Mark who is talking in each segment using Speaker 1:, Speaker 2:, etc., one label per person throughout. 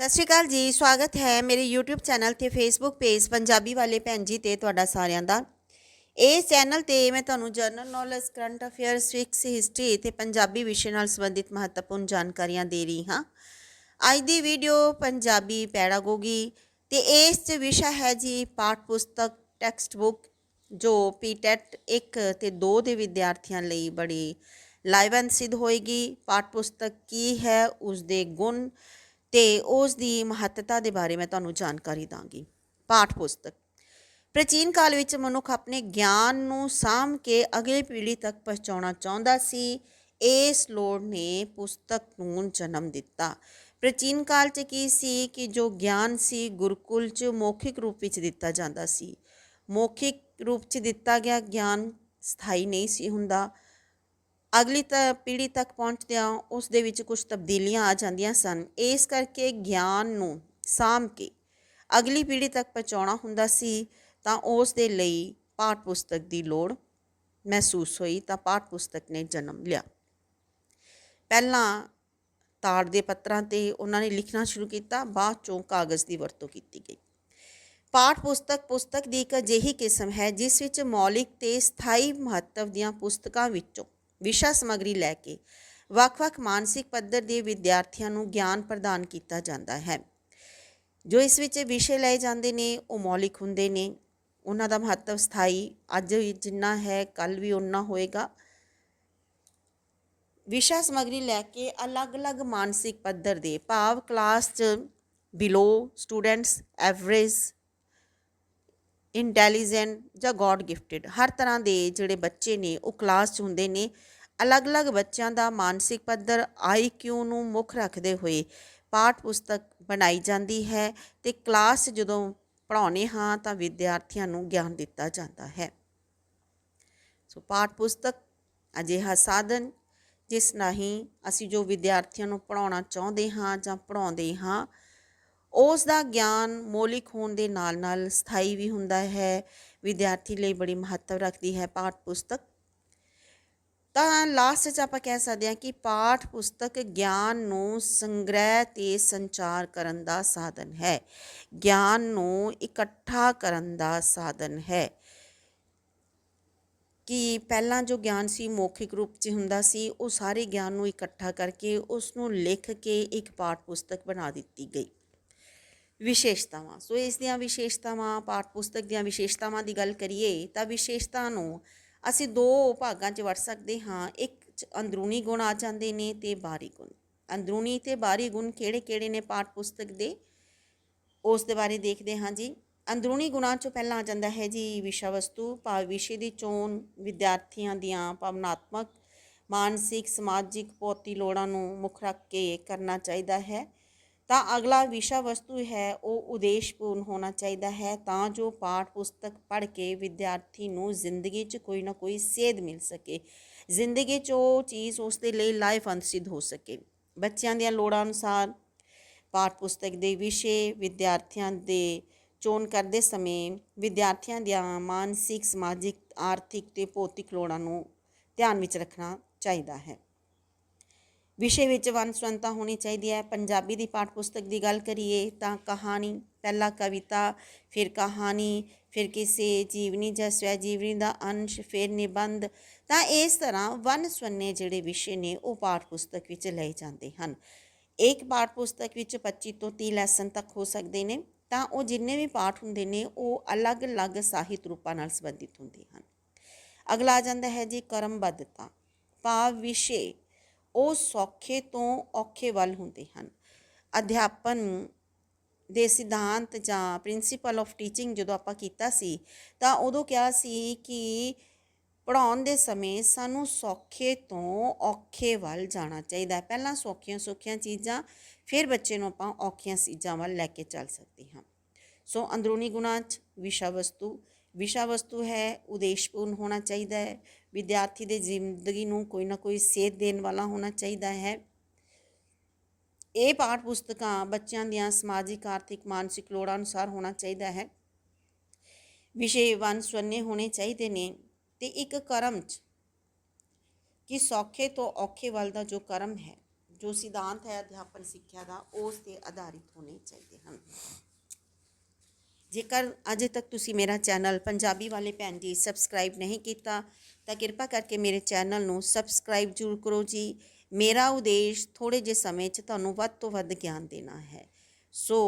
Speaker 1: ਸਤਿ ਸ਼੍ਰੀ ਅਕਾਲ ਜੀ, ਸਵਾਗਤ ਹੈ ਮੇਰੇ YouTube ਚੈਨਲ ਤੇ Facebook ਪੇਜ ਪੰਜਾਬੀ ਵਾਲੇ ਭੈਣ ਜੀ ਤੇ ਤੁਹਾਡਾ ਸਾਰਿਆਂ ਦਾ। ਇਸ ਚੈਨਲ ਤੇ ਮੈਂ ਤੁਹਾਨੂੰ general knowledge current affairs facts history ਤੇ ਪੰਜਾਬੀ ਵਿਸ਼ੇ ਨਾਲ ਸੰਬੰਧਿਤ ਮਹੱਤਵਪੂਰਨ ਜਾਣਕਾਰੀਆਂ ਦੇ ਰਹੀ ਹਾਂ। ਅੱਜ ਦੀ ਵੀਡੀਓ ਪੰਜਾਬੀ ਪੈਡਾਗੋਗੀ ਤੇ ਇਸ 'ਚ ਵਿਸ਼ਾ ਹੈ ਜੀ ਪਾਠ ਪੁਸਤਕ ਟੈਕਸਟ ਬੁੱਕ ਜੋ ਪੀਟੈਟ 1 ਤੇ 2 ਦੇ ਵਿਦਿਆਰਥੀਆਂ ਲਈ ਬੜੀ ਲਾਹੇਵੰਦ ਸਿੱਧ ਹੋਏਗੀ। ਪਾਠ ਪੁਸਤਕ ਕੀ ਹੈ ਉਸ ਦੇ ਗੁਣ ਤੇ ਉਸ ਦੀ ਮਹੱਤਤਾ ਦੇ ਬਾਰੇ ਮੈਂ ਤੁਹਾਨੂੰ ਜਾਣਕਾਰੀ ਦਾਂਗੀ। ਪਾਠ ਪੁਸਤਕ। ਪ੍ਰਾਚੀਨ ਕਾਲ ਵਿੱਚ ਮਨੁੱਖ ਆਪਣੇ ਗਿਆਨ ਨੂੰ ਸਾਂਭ ਕੇ ਅਗਲੀ ਪੀੜ੍ਹੀ ਤੱਕ ਪਹੁੰਚਾਉਣਾ ਚਾਹੁੰਦਾ ਸੀ। ਇਸ ਲੋੜ ਨੇ ਪੁਸਤਕ ਨੂੰ ਜਨਮ ਦਿੱਤਾ। ਪ੍ਰਾਚੀਨ ਕਾਲ 'ਚ ਕੀ ਸੀ ਕਿ ਜੋ ਗਿਆਨ ਸੀ ਗੁਰਕੁਲ 'ਚ ਮੌਖਿਕ ਰੂਪ ਵਿੱਚ ਦਿੱਤਾ ਜਾਂਦਾ ਸੀ। ਮੌਖਿਕ ਰੂਪ 'ਚ ਦਿੱਤਾ ਗਿਆ ਗਿਆਨ ਸਥਾਈ ਨਹੀਂ ਸੀ ਹੁੰਦਾ। ਅਗਲੀ ਤ, ਪੀੜ੍ਹੀ ਤੱਕ ਪਹੁੰਚਦਿਆਂ ਉਸ ਦੇ ਵਿੱਚ ਕੁਝ ਤਬਦੀਲੀਆਂ ਆ ਜਾਂਦੀਆਂ ਸਨ। ਇਸ ਕਰਕੇ ਗਿਆਨ ਨੂੰ ਸਾਂਭ ਕੇ ਅਗਲੀ ਪੀੜ੍ਹੀ ਤੱਕ ਪਹੁੰਚਾਉਣਾ ਹੁੰਦਾ ਸੀ, ਤਾਂ ਉਸ ਦੇ ਲਈ ਪਾਠ ਪੁਸਤਕ ਦੀ ਲੋੜ ਮਹਿਸੂਸ ਹੋਈ, ਤਾਂ ਪਾਠ ਪੁਸਤਕ ਨੇ ਜਨਮ ਲਿਆ। ਪਹਿਲਾਂ ਤਾੜ ਦੇ ਪੱਤਰਾਂ ਤੇ ਉਹਨਾਂ ਨੇ ਲਿਖਣਾ ਸ਼ੁਰੂ ਕੀਤਾ, ਬਾਅਦ ਚੋਂ ਕਾਗਜ਼ ਦੀ ਵਰਤੋਂ ਕੀਤੀ ਗਈ। ਪਾਠ ਪੁਸਤਕ ਪੁਸਤਕ ਦੀ ਇੱਕ ਅਜਿਹੀ ਕਿਸਮ ਹੈ, ਜਿਸ ਵਿੱਚ ਮੌਲਿਕ ਤੇ ਸਥਾਈ ਮਹੱਤਵ ਦੀਆਂ ਪੁਸਤਕਾਂ ਵਿੱਚੋਂ ਵਿਸ਼ਾ ਸਮੱਗਰੀ ਲੈ ਕੇ ਵੱਖ-ਵੱਖ ਮਾਨਸਿਕ ਪੱਧਰ ਦੇ ਵਿਦਿਆਰਥੀਆਂ ਨੂੰ ਗਿਆਨ ਪ੍ਰਦਾਨ ਕੀਤਾ ਜਾਂਦਾ ਹੈ। ਜੋ ਇਸ ਵਿੱਚ ਵਿਸ਼ੇ ਲਏ ਜਾਂਦੇ ਨੇ, ਉਹ ਮੌਲਿਕ ਹੁੰਦੇ ਨੇ। ਉਹਨਾਂ ਦਾ ਮਹੱਤਵ ਸਥਾਈ, ਅੱਜ ਵੀ ਜਿੰਨਾ ਹੈ ਕੱਲ ਵੀ ਉਨਾ ਹੋਏਗਾ। ਵਿਸ਼ਾ ਸਮੱਗਰੀ ਲੈ ਕੇ ਅਲੱਗ-ਅਲੱਗ ਮਾਨਸਿਕ ਪੱਧਰ ਦੇ ਭਾਵ, ਕਲਾਸ 'ਚ ਬਿਲੋ ਸਟੂਡੈਂਟਸ, ਐਵਰੇਜ ਇੰਟੈਲੀਜੈਂਟ ਜਾਂ ਗੋਡ ਗਿਫਟਡ ਹਰ ਤਰ੍ਹਾਂ ਦੇ ਜਿਹੜੇ ਬੱਚੇ ਨੇ, ਉਹ ਕਲਾਸ 'ਚ ਹੁੰਦੇ ਨੇ। ਅਲੱਗ-ਅਲੱਗ ਬੱਚਿਆਂ ਦਾ ਮਾਨਸਿਕ ਪੱਧਰ ਆਈਕਿਊ ਨੂੰ ਮੁੱਖ ਰੱਖਦੇ ਹੋਏ ਪਾਠ ਪੁਸਤਕ ਬਣਾਈ ਜਾਂਦੀ ਹੈ ਤੇ ਕਲਾਸ ਜਦੋਂ ਪੜ੍ਹਾਉਂਦੇ ਹਾਂ ਤਾਂ ਵਿਦਿਆਰਥੀਆਂ ਨੂੰ ਗਿਆਨ ਦਿੱਤਾ ਜਾਂਦਾ ਹੈ। ਸੋ ਪਾਠ ਪੁਸਤਕ ਅਜਿਹਾ ਸਾਧਨ ਜਿਸ ਰਾਹੀਂ ਅਸੀਂ ਜੋ ਵਿਦਿਆਰਥੀਆਂ ਨੂੰ ਪੜ੍ਹਾਉਣਾ ਚਾਹੁੰਦੇ ਹਾਂ ਜਾਂ ਪੜ੍ਹਾਉਂਦੇ ਹਾਂ ਉਸ ਦਾ ਗਿਆਨ ਮੌਲਿਕ ਹੋਣ ਦੇ ਨਾਲ ਨਾਲ ਸਥਾਈ ਵੀ ਹੁੰਦਾ ਹੈ, ਵਿਦਿਆਰਥੀ ਲਈ ਬੜੀ ਮਹੱਤਵ ਰੱਖਦੀ ਹੈ ਪਾਠ ਪੁਸਤਕ। ਤਾਂ ਲਾਸਟ 'ਚ ਆਪਾਂ ਕਹਿ ਸਕਦੇ ਹਾਂ ਕਿ ਪਾਠ ਪੁਸਤਕ ਗਿਆਨ ਨੂੰ ਸੰਗ੍ਰਹਿ ਤੇ ਸੰਚਾਰ ਕਰਨ ਦਾ ਸਾਧਨ ਹੈ। ਗਿਆਨ ਨੂੰ ਇਕੱਠਾ ਕਰਨ ਦਾ ਸਾਧਨ ਹੈ। ਕਿ ਪਹਿਲਾਂ ਜੋ ਗਿਆਨ ਸੀ ਮੌਖਿਕ ਰੂਪ 'ਚ ਹੁੰਦਾ ਸੀ, ਉਹ ਸਾਰੇ ਗਿਆਨ ਨੂੰ ਇਕੱਠਾ ਕਰਕੇ ਉਸ ਨੂੰ ਲਿਖ ਕੇ ਇੱਕ ਪਾਠ ਪੁਸਤਕ ਬਣਾ ਦਿੱਤੀ ਗਈ। ਵਿਸ਼ੇਸ਼ਤਾਵਾਂ। ਸੋ ਇਸ ਦੀਆਂ ਵਿਸ਼ੇਸ਼ਤਾਵਾਂ ਪਾਠ ਪੁਸਤਕ ਦੀਆਂ ਵਿਸ਼ੇਸ਼ਤਾਵਾਂ ਦੀ ਗੱਲ ਕਰੀਏ, ਤਾਂ ਵਿਸ਼ੇਸ਼ਤਾ ਨੂੰ ਅਸੀਂ ਦੋ ਭਾਗਾਂ 'ਚ ਵੰਡ ਸਕਦੇ ਹਾਂ। ਇੱਕ 'ਚ ਅੰਦਰੂਨੀ ਗੁਣ ਆ ਜਾਂਦੇ ਨੇ ਤੇ ਬਾਹਰੀ ਗੁਣ। ਅੰਦਰੂਨੀ ਤੇ ਬਾਹਰੀ ਗੁਣ ਕਿਹੜੇ-ਕਿਹੜੇ ਨੇ ਪਾਠ ਪੁਸਤਕ ਦੇ? ਉਸ ਦੇ ਬਾਰੇ ਦੇਖਦੇ ਹਾਂ ਜੀ। ਅੰਦਰੂਨੀ ਗੁਣਾਂ 'ਚੋਂ ਪਹਿਲਾਂ ਆ ਜਾਂਦਾ ਹੈ ਜੀ ਵਿਸ਼ਾ ਵਸਤੂ ਭਾਵ ਵਿਸ਼ੇ ਦੀ ਚੋਣ, ਵਿਦਿਆਰਥੀਆਂ ਦੀਆਂ ਭਾਵਨਾਤਮਕ, ਮਾਨਸਿਕ, ਸਮਾਜਿਕ ਭੌਤਿਕ ਲੋੜਾਂ ਨੂੰ ਮੁੱਖ ਰੱਖ ਕੇ ਕਰਨਾ ਚਾਹੀਦਾ ਹੈ। ਤਾਂ ਅਗਲਾ ਵਿਸ਼ਾ ਵਸਤੂ ਹੈ, ਉਹ ਉਦੇਸ਼ਪੂਰਨ ਹੋਣਾ ਚਾਹੀਦਾ ਹੈ ਤਾਂ ਜੋ ਪਾਠ ਪੁਸਤਕ ਪੜ੍ਹ ਕੇ ਵਿਦਿਆਰਥੀ ਨੂੰ ਜ਼ਿੰਦਗੀ 'ਚ ਕੋਈ ਨਾ ਕੋਈ ਸੇਧ ਮਿਲ ਸਕੇ। ਜ਼ਿੰਦਗੀ 'ਚ ਉਹ ਚੀਜ਼ ਉਸ ਦੇ ਲਈ ਲਾਇਫ ਸਿੱਧ ਹੋ ਸਕੇ। ਬੱਚਿਆਂ ਦੀਆਂ ਲੋੜਾਂ ਅਨੁਸਾਰ ਪਾਠ ਪੁਸਤਕ ਦੇ ਵਿਸ਼ੇ ਵਿਦਿਆਰਥੀਆਂ ਦੇ ਚੋਣ ਕਰਦੇ ਸਮੇਂ ਵਿਦਿਆਰਥੀਆਂ ਦੀਆਂ ਮਾਨਸਿਕ, ਸਮਾਜਿਕ, ਆਰਥਿਕ ਤੇ ਭੌਤਿਕ ਲੋੜਾਂ ਨੂੰ ਧਿਆਨ ਵਿੱਚ ਰੱਖਣਾ ਚਾਹੀਦਾ ਹੈ। ਵਿਸ਼ੇ ਵਿੱਚ ਵੰਨਸੁਵੰਨਤਾ ਹੋਣੀ ਚਾਹੀਦੀ ਹੈ। ਪੰਜਾਬੀ ਦੀ ਪਾਠ ਪੁਸਤਕ ਦੀ ਗੱਲ ਕਰੀਏ ਤਾਂ ਕਹਾਣੀ, ਪਹਿਲਾ ਕਵਿਤਾ, ਫਿਰ ਕਹਾਣੀ, ਫਿਰ ਕਿਸੇ ਜੀਵਨੀ ਜਾਂ ਸਵੈ ਜੀਵਨੀ ਦਾ ਅੰਸ਼, ਫਿਰ ਨਿਬੰਧ। ਤਾਂ ਇਸ ਤਰ੍ਹਾਂ ਵੰਨ-ਸੁਵੰਨੇ ਜਿਹੜੇ ਵਿਸ਼ੇ ਨੇ ਉਹ ਪਾਠ ਪੁਸਤਕ ਵਿੱਚ ਲਏ ਜਾਂਦੇ ਹਨ। ਇੱਕ ਪਾਠ ਪੁਸਤਕ ਵਿੱਚ 25 ਤੋਂ 30 ਲੈਸਨ ਤੱਕ ਹੋ ਸਕਦੇ ਨੇ। ਤਾਂ ਉਹ ਜਿੰਨੇ ਵੀ ਪਾਠ ਹੁੰਦੇ ਨੇ, ਉਹ ਅਲੱਗ-ਅਲੱਗ ਸਾਹਿਤ ਰੂਪਾਂ ਨਾਲ ਸੰਬੰਧਿਤ ਹੁੰਦੇ ਹਨ। ਅਗਲਾ ਆ ਜਾਂਦਾ ਹੈ ਜੀ ਕਰਮਬੱਧਤਾ। ਭਾਵ ਵਿਸ਼ੇ ਉਹ ਸੌਖੇ ਤੋਂ ਔਖੇ ਵੱਲ ਹੁੰਦੇ ਹਨ। ਅਧਿਆਪਨ ਦੇ ਸਿਧਾਂਤ ਜਾਂ ਪ੍ਰਿੰਸੀਪਲ ਆਫ ਟੀਚਿੰਗ ਜਦੋਂ ਆਪਾਂ ਕੀਤਾ ਸੀ, ਤਾਂ ਉਦੋਂ ਕਿਹਾ ਸੀ ਕਿ ਪੜਾਉਣ ਦੇ ਸਮੇਂ ਸਾਨੂੰ ਸੌਖੇ ਤੋਂ ਔਖੇ ਵੱਲ ਜਾਣਾ ਚਾਹੀਦਾ ਹੈ। ਪਹਿਲਾਂ ਸੌਖੀਆਂ ਸੌਖੀਆਂ ਚੀਜ਼ਾਂ, ਫਿਰ ਬੱਚੇ ਨੂੰ ਆਪਾਂ ਔਖੀਆਂ ਚੀਜ਼ਾਂ ਵੱਲ ਲੈ ਕੇ ਚੱਲ ਸਕਦੇ ਹਾਂ। ਸੋ ਅੰਦਰੂਨੀ ਗੁਣਾਂ 'ਚ ਵਿਸ਼ਾ ਵਸਤੂ ਵਿਸ਼ਾ ਵਸਤੂ ਹੈ, ਉਦੇਸ਼ਪੂਰਨ ਹੋਣਾ ਚਾਹੀਦਾ ਹੈ। ਵਿਦਿਆਰਥੀ ਦੇ ਜ਼ਿੰਦਗੀ ਨੂੰ ਕੋਈ ਨਾ ਕੋਈ ਸੇਧ ਦੇਣ ਵਾਲਾ ਹੋਣਾ ਚਾਹੀਦਾ ਹੈ। ਇਹ ਪਾਠ ਪੁਸਤਕਾਂ ਬੱਚਿਆਂ ਦੀਆਂ ਸਮਾਜਿਕ, ਆਰਥਿਕ, ਮਾਨਸਿਕ ਲੋੜਾਂ ਅਨੁਸਾਰ ਹੋਣਾ ਚਾਹੀਦਾ ਹੈ। ਵਿਸ਼ੇ ਵੰਨ ਸੁਨੇ ਹੋਣੇ ਚਾਹੀਦੇ ਨੇ ਤੇ ਇੱਕ ਕਰਮ 'ਚ ਕਿ ਸੌਖੇ ਤੋਂ ਔਖੇ ਵੱਲ ਦਾ ਜੋ ਕਰਮ ਹੈ, ਜੋ ਸਿਧਾਂਤ ਹੈ ਅਧਿਆਪਨ ਸਿੱਖਿਆ ਦਾ, ਉਸ ਤੇ ਆਧਾਰਿਤ ਹੋਣੇ ਚਾਹੀਦੇ ਹਨ। ਜੇਕਰ ਅਜੇ ਤੱਕ ਤੁਸੀਂ ਮੇਰਾ ਚੈਨਲ ਪੰਜਾਬੀ ਵਾਲੇ ਭੈਣ ਜੀ ਸਬਸਕ੍ਰਾਈਬ ਨਹੀਂ ਕੀਤਾ ਤਾਂ ਕਿਰਪਾ ਕਰਕੇ ਮੇਰੇ ਚੈਨਲ ਨੂੰ ਸਬਸਕ੍ਰਾਈਬ ਜ਼ਰੂਰ ਕਰੋ ਜੀ। ਮੇਰਾ ਉਦੇਸ਼ ਥੋੜੇ ਜਿਹੇ ਸਮੇਂ 'ਚ ਤੁਹਾਨੂੰ ਵੱਧ ਤੋਂ ਵੱਧ ਗਿਆਨ ਦੇਣਾ ਹੈ। ਸੋ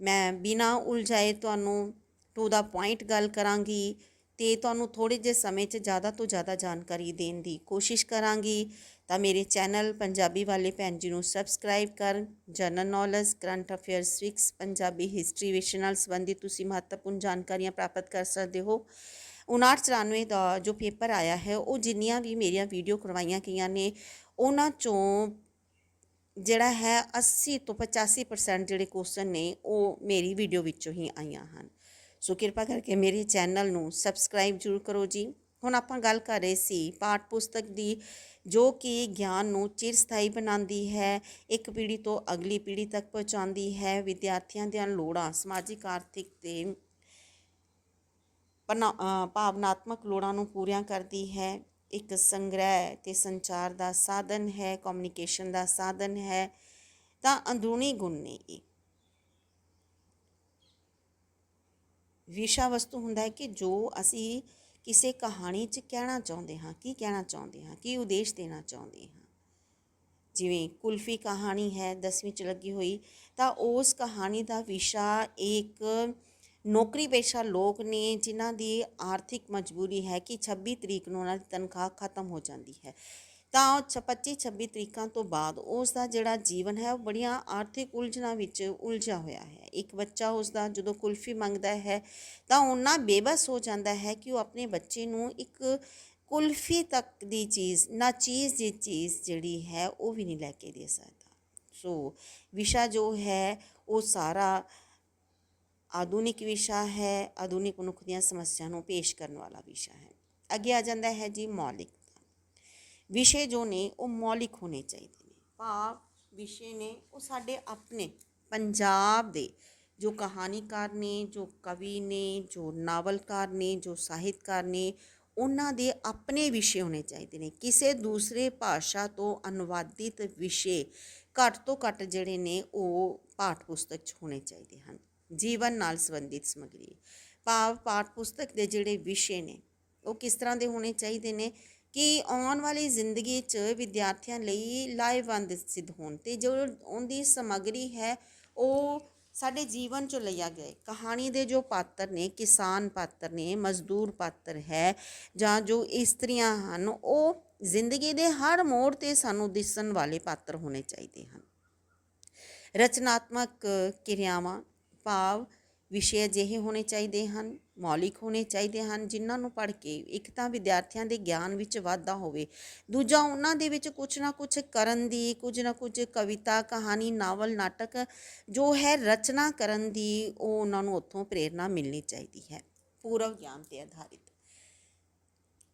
Speaker 1: ਮੈਂ ਬਿਨਾਂ ਉਲਝਾਏ ਤੁਹਾਨੂੰ ਟੂ ਦਾ ਪੁਆਇੰਟ ਗੱਲ ਕਰਾਂਗੀ ਤੇ ਤੁਹਾਨੂੰ ਥੋੜੇ ਜਿਹੇ ਸਮੇਂ 'ਚ ਜ਼ਿਆਦਾ ਤੋਂ ਜ਼ਿਆਦਾ ਜਾਣਕਾਰੀ ਦੇਣ ਦੀ ਕੋਸ਼ਿਸ਼ ਕਰਾਂਗੀ। ਤਾਂ ਮੇਰੇ ਚੈਨਲ ਪੰਜਾਬੀ ਵਾਲੇ ਭੈਣ ਜੀ ਨੂੰ ਸਬਸਕ੍ਰਾਈਬ ਕਰਨ general knowledge, current affairs, facts, Punjabi history, ਵਿਸ਼ੇ ਨਾਲ ਸੰਬੰਧਿਤ ਤੁਸੀਂ ਮਹੱਤਵਪੂਰਨ ਜਾਣਕਾਰੀਆਂ ਪ੍ਰਾਪਤ ਕਰ ਸਕਦੇ ਹੋ। 5994 ਦਾ ਜੋ ਪੇਪਰ ਆਇਆ ਹੈ, ਉਹ ਜਿੰਨੀਆਂ ਵੀ ਮੇਰੀਆਂ ਵੀਡੀਓ ਕਰਵਾਈਆਂ ਗਈਆਂ ਨੇ, ਉਹਨਾਂ ਚੋਂ ਜਿਹੜਾ ਹੈ 80 ਤੋਂ 85% ਜਿਹੜੇ ਕੁਐਸਚਨ ਨੇ, ਉਹ ਮੇਰੀ ਵੀਡੀਓ ਵਿੱਚੋਂ ਹੀ ਆਈਆਂ ਹਨ। ਸੋ ਕਿਰਪਾ ਕਰਕੇ ਮੇਰੇ ਚੈਨਲ ਨੂੰ ਸਬਸਕ੍ਰਾਈਬ ਜ਼ਰੂਰ ਕਰੋ ਜੀ। ਹੁਣ ਆਪਾਂ ਗੱਲ ਕਰ ਰਹੇ ਸੀ ਪਾਠ ਪੁਸਤਕ ਦੀ, ਜੋ ਕਿ ਗਿਆਨ ਨੂੰ ਚਿਰਸਥਾਈ ਬਣਾਉਂਦੀ ਹੈ, ਇੱਕ ਪੀੜ੍ਹੀ ਤੋਂ ਅਗਲੀ ਪੀੜ੍ਹੀ ਤੱਕ ਪਹੁੰਚਾਉਂਦੀ ਹੈ। ਵਿਦਿਆਰਥੀਆਂ ਦੀਆਂ ਲੋੜਾਂ, ਸਮਾਜਿਕ, ਆਰਥਿਕ ਤੇ ਭਾਵਨਾਤਮਕ ਲੋੜਾਂ ਨੂੰ ਪੂਰੀਆਂ ਕਰਦੀ ਹੈ। ਇੱਕ ਸੰਗ੍ਰਹਿ ਤੇ ਸੰਚਾਰ ਦਾ ਸਾਧਨ ਹੈ ਕਮਿਊਨੀਕੇਸ਼ਨ ਦਾ ਸਾਧਨ ਹੈ, ਤਾਂ ਅੰਦਰੂਨੀ ਗੁਣ ਨੇ ਇਹ। ਵਿਸ਼ਾ ਵਸਤੂ ਹੁੰਦਾ ਹੈ ਕਿ ਜੋ ਅਸੀਂ ਕਿਸੇ ਕਹਾਣੀ 'ਚ ਕਹਿਣਾ ਚਾਹੁੰਦੇ ਹਾਂ, ਕੀ ਕਹਿਣਾ ਚਾਹੁੰਦੇ ਹਾਂ, ਕੀ ਉਦੇਸ਼ ਦੇਣਾ ਚਾਹੁੰਦੇ ਹਾਂ। ਜਿਵੇਂ ਕੁਲਫੀ ਕਹਾਣੀ ਹੈ 10ਵੀਂ ਚ ਲੱਗੀ ਹੋਈ, ਤਾਂ ਉਸ ਕਹਾਣੀ ਦਾ ਵਿਸ਼ਾ ਇੱਕ ਨੌਕਰੀ ਪੇਸ਼ਾ ਲੋਕ ਨੇ ਜਿਨ੍ਹਾਂ ਦੀ ਆਰਥਿਕ ਮਜਬੂਰੀ ਹੈ ਕਿ 26 ਤਰੀਕ ਨੂੰ ਉਹਨਾਂ ਦੀ ਤਨਖਾਹ ਖਤਮ ਹੋ ਜਾਂਦੀ ਹੈ। ਤਾਂ ਉਹ 25 26 ਤਰੀਕਾਂ ਤੋਂ ਬਾਅਦ ਉਸ ਦਾ ਜਿਹੜਾ ਜੀਵਨ ਹੈ, ਉਹ ਬੜੀਆਂ ਆਰਥਿਕ ਉਲਝਣਾਂ ਵਿੱਚ ਉਲਝਿਆ ਹੋਇਆ ਹੈ। ਇੱਕ ਬੱਚਾ ਉਸ ਦਾ ਜਦੋਂ ਕੁਲਫੀ ਮੰਗਦਾ ਹੈ, ਤਾਂ ਉਹਨਾਂ ਬੇਬਸ ਹੋ ਜਾਂਦਾ ਹੈ ਕਿ ਉਹ ਆਪਣੇ ਬੱਚੇ ਨੂੰ ਇੱਕ ਕੁਲਫੀ ਤੱਕ ਦੀ ਚੀਜ਼, ਨਾ ਚੀਜ਼ ਦੀ ਚੀਜ਼ ਜਿਹੜੀ ਹੈ, ਉਹ ਵੀ ਨਹੀਂ ਲੈ ਕੇ ਦੇ ਸਕਦਾ। ਸੋ ਵਿਸ਼ਾ ਜੋ ਹੈ, ਉਹ ਸਾਰਾ ਆਧੁਨਿਕ ਵਿਸ਼ਾ ਹੈ, ਆਧੁਨਿਕ ਮਨੁੱਖ ਦੀਆਂ ਸਮੱਸਿਆ ਨੂੰ ਪੇਸ਼ ਕਰਨ ਵਾਲਾ ਵਿਸ਼ਾ ਹੈ। ਅੱਗੇ ਆ ਜਾਂਦਾ ਹੈ ਜੀ ਮੌਲਿਕਤਾ ਵਿਸ਼ੇ ਜੋ ਨੇ, ਉਹ ਮੌਲਿਕ ਹੋਣੇ ਚਾਹੀਦੇ ਨੇ। ਭਾਵ ਵਿਸ਼ੇ ਨੇ, ਉਹ ਸਾਡੇ ਆਪਣੇ, ਪੰਜਾਬ ਦੇ ਜੋ ਕਹਾਣੀਕਾਰ ਨੇ, ਜੋ ਕਵੀ ਨੇ, ਜੋ ਨਾਵਲਕਾਰ ਨੇ, ਜੋ ਸਾਹਿਤਕਾਰ ਨੇ, ਉਹਨਾਂ ਦੇ ਆਪਣੇ ਵਿਸ਼ੇ ਹੋਣੇ ਚਾਹੀਦੇ ਨੇ। ਕਿਸੇ ਦੂਸਰੇ ਭਾਸ਼ਾ ਤੋਂ ਅਨੁਵਾਦਿਤ ਵਿਸ਼ੇ ਘੱਟ ਤੋਂ ਘੱਟ ਜਿਹੜੇ ਨੇ, ਉਹ ਪਾਠ ਪੁਸਤਕ 'ਚ ਹੋਣੇ ਚਾਹੀਦੇ ਹਨ। ਜੀਵਨ ਨਾਲ ਸੰਬੰਧਿਤ ਸਮੱਗਰੀ। ਭਾਵ ਪਾਠ ਪੁਸਤਕ ਦੇ ਜਿਹੜੇ ਵਿਸ਼ੇ ਨੇ, ਉਹ ਕਿਸ ਤਰ੍ਹਾਂ ਦੇ ਹੋਣੇ ਚਾਹੀਦੇ ਨੇ ਕਿ ਆਉਣ ਵਾਲੀ ਜ਼ਿੰਦਗੀ 'ਚ ਵਿਦਿਆਰਥੀਆਂ ਲਈ ਲਾਹੇਵੰਦ ਸਿੱਧ ਹੋਣ ਤੇ ਜੋ ਉਹਦੀ ਸਮੱਗਰੀ ਹੈ, ਉਹ ਸਾਡੇ ਜੀਵਨ 'ਚੋਂ ਲਿਆ ਗਿਆ ਕਹਾਣੀ ਦੇ ਜੋ ਪਾਤਰ ਨੇ, ਕਿਸਾਨ ਪਾਤਰ ਨੇ, ਮਜ਼ਦੂਰ ਪਾਤਰ ਹੈ ਜਾਂ ਜੋ ਇਸਤਰੀਆਂ ਹਨ, ਉਹ ਜ਼ਿੰਦਗੀ ਦੇ ਹਰ ਮੋੜ ਤੇ ਸਾਨੂੰ ਦਿਸਣ ਵਾਲੇ ਪਾਤਰ ਹੋਣੇ ਚਾਹੀਦੇ ਹਨ। ਰਚਨਾਤਮਕ ਕਿਰਿਆਵਾਂ ਭਾਵ ਵਿਸ਼ੇ ਅਜਿਹੇ ਹੋਣੇ ਚਾਹੀਦੇ ਹਨ, ਮੌਲਿਕ ਹੋਣੇ ਚਾਹੀਦੇ ਹਨ, ਜਿਨ੍ਹਾਂ ਨੂੰ ਪੜ੍ਹ ਕੇ ਇੱਕ ਤਾਂ ਵਿਦਿਆਰਥੀਆਂ ਦੇ ਗਿਆਨ ਵਿੱਚ ਵਾਧਾ ਹੋਵੇ। ਦੂਜਾ, ਉਹਨਾਂ ਦੇ ਵਿੱਚ ਕੁਝ ਨਾ ਕੁਝ ਕਰਨ ਦੀ, ਕੁਝ ਨਾ ਕੁਝ ਕਵਿਤਾ, ਕਹਾਣੀ, ਨਾਵਲ, ਨਾਟਕ ਜੋ ਹੈ ਰਚਨਾ ਕਰਨ ਦੀ, ਉਹ ਉਹਨਾਂ ਨੂੰ ਉੱਥੋਂ ਪ੍ਰੇਰਣਾ ਮਿਲਣੀ ਚਾਹੀਦੀ ਹੈ। ਪੂਰਵ ਗਿਆਨ ਤੇ ਆਧਾਰਿਤ।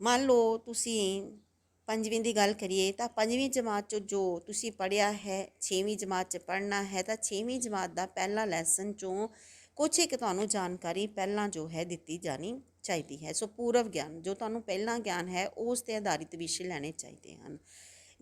Speaker 1: ਮੰਨ ਲਓ ਤੁਸੀਂ ਪੰਜਵੀਂ ਦੀ ਗੱਲ ਕਰੀਏ ਤਾਂ ਪੰਜਵੀਂ ਜਮਾਤ 'ਚੋਂ ਜੋ ਤੁਸੀਂ ਪੜ੍ਹਿਆ ਹੈ, ਛੇਵੀਂ ਜਮਾਤ 'ਚ ਪੜ੍ਹਨਾ ਹੈ ਤਾਂ ਛੇਵੀਂ ਜਮਾਤ ਦਾ ਪਹਿਲਾ ਲੈਸਨ 'ਚੋਂ ਕੁਛ ਇੱਕ ਤੁਹਾਨੂੰ ਜਾਣਕਾਰੀ ਪਹਿਲਾਂ ਜੋ ਹੈ ਦਿੱਤੀ ਜਾਣੀ ਚਾਹੀਦੀ ਹੈ। ਸੋ ਪੂਰਵ ਗਿਆਨ, ਜੋ ਤੁਹਾਨੂੰ ਪਹਿਲਾਂ ਗਿਆਨ ਹੈ, ਉਸ ਤੇ ਆਧਾਰਿਤ ਵਿਸ਼ੇ ਲੈਣੇ ਚਾਹੀਦੇ ਹਨ।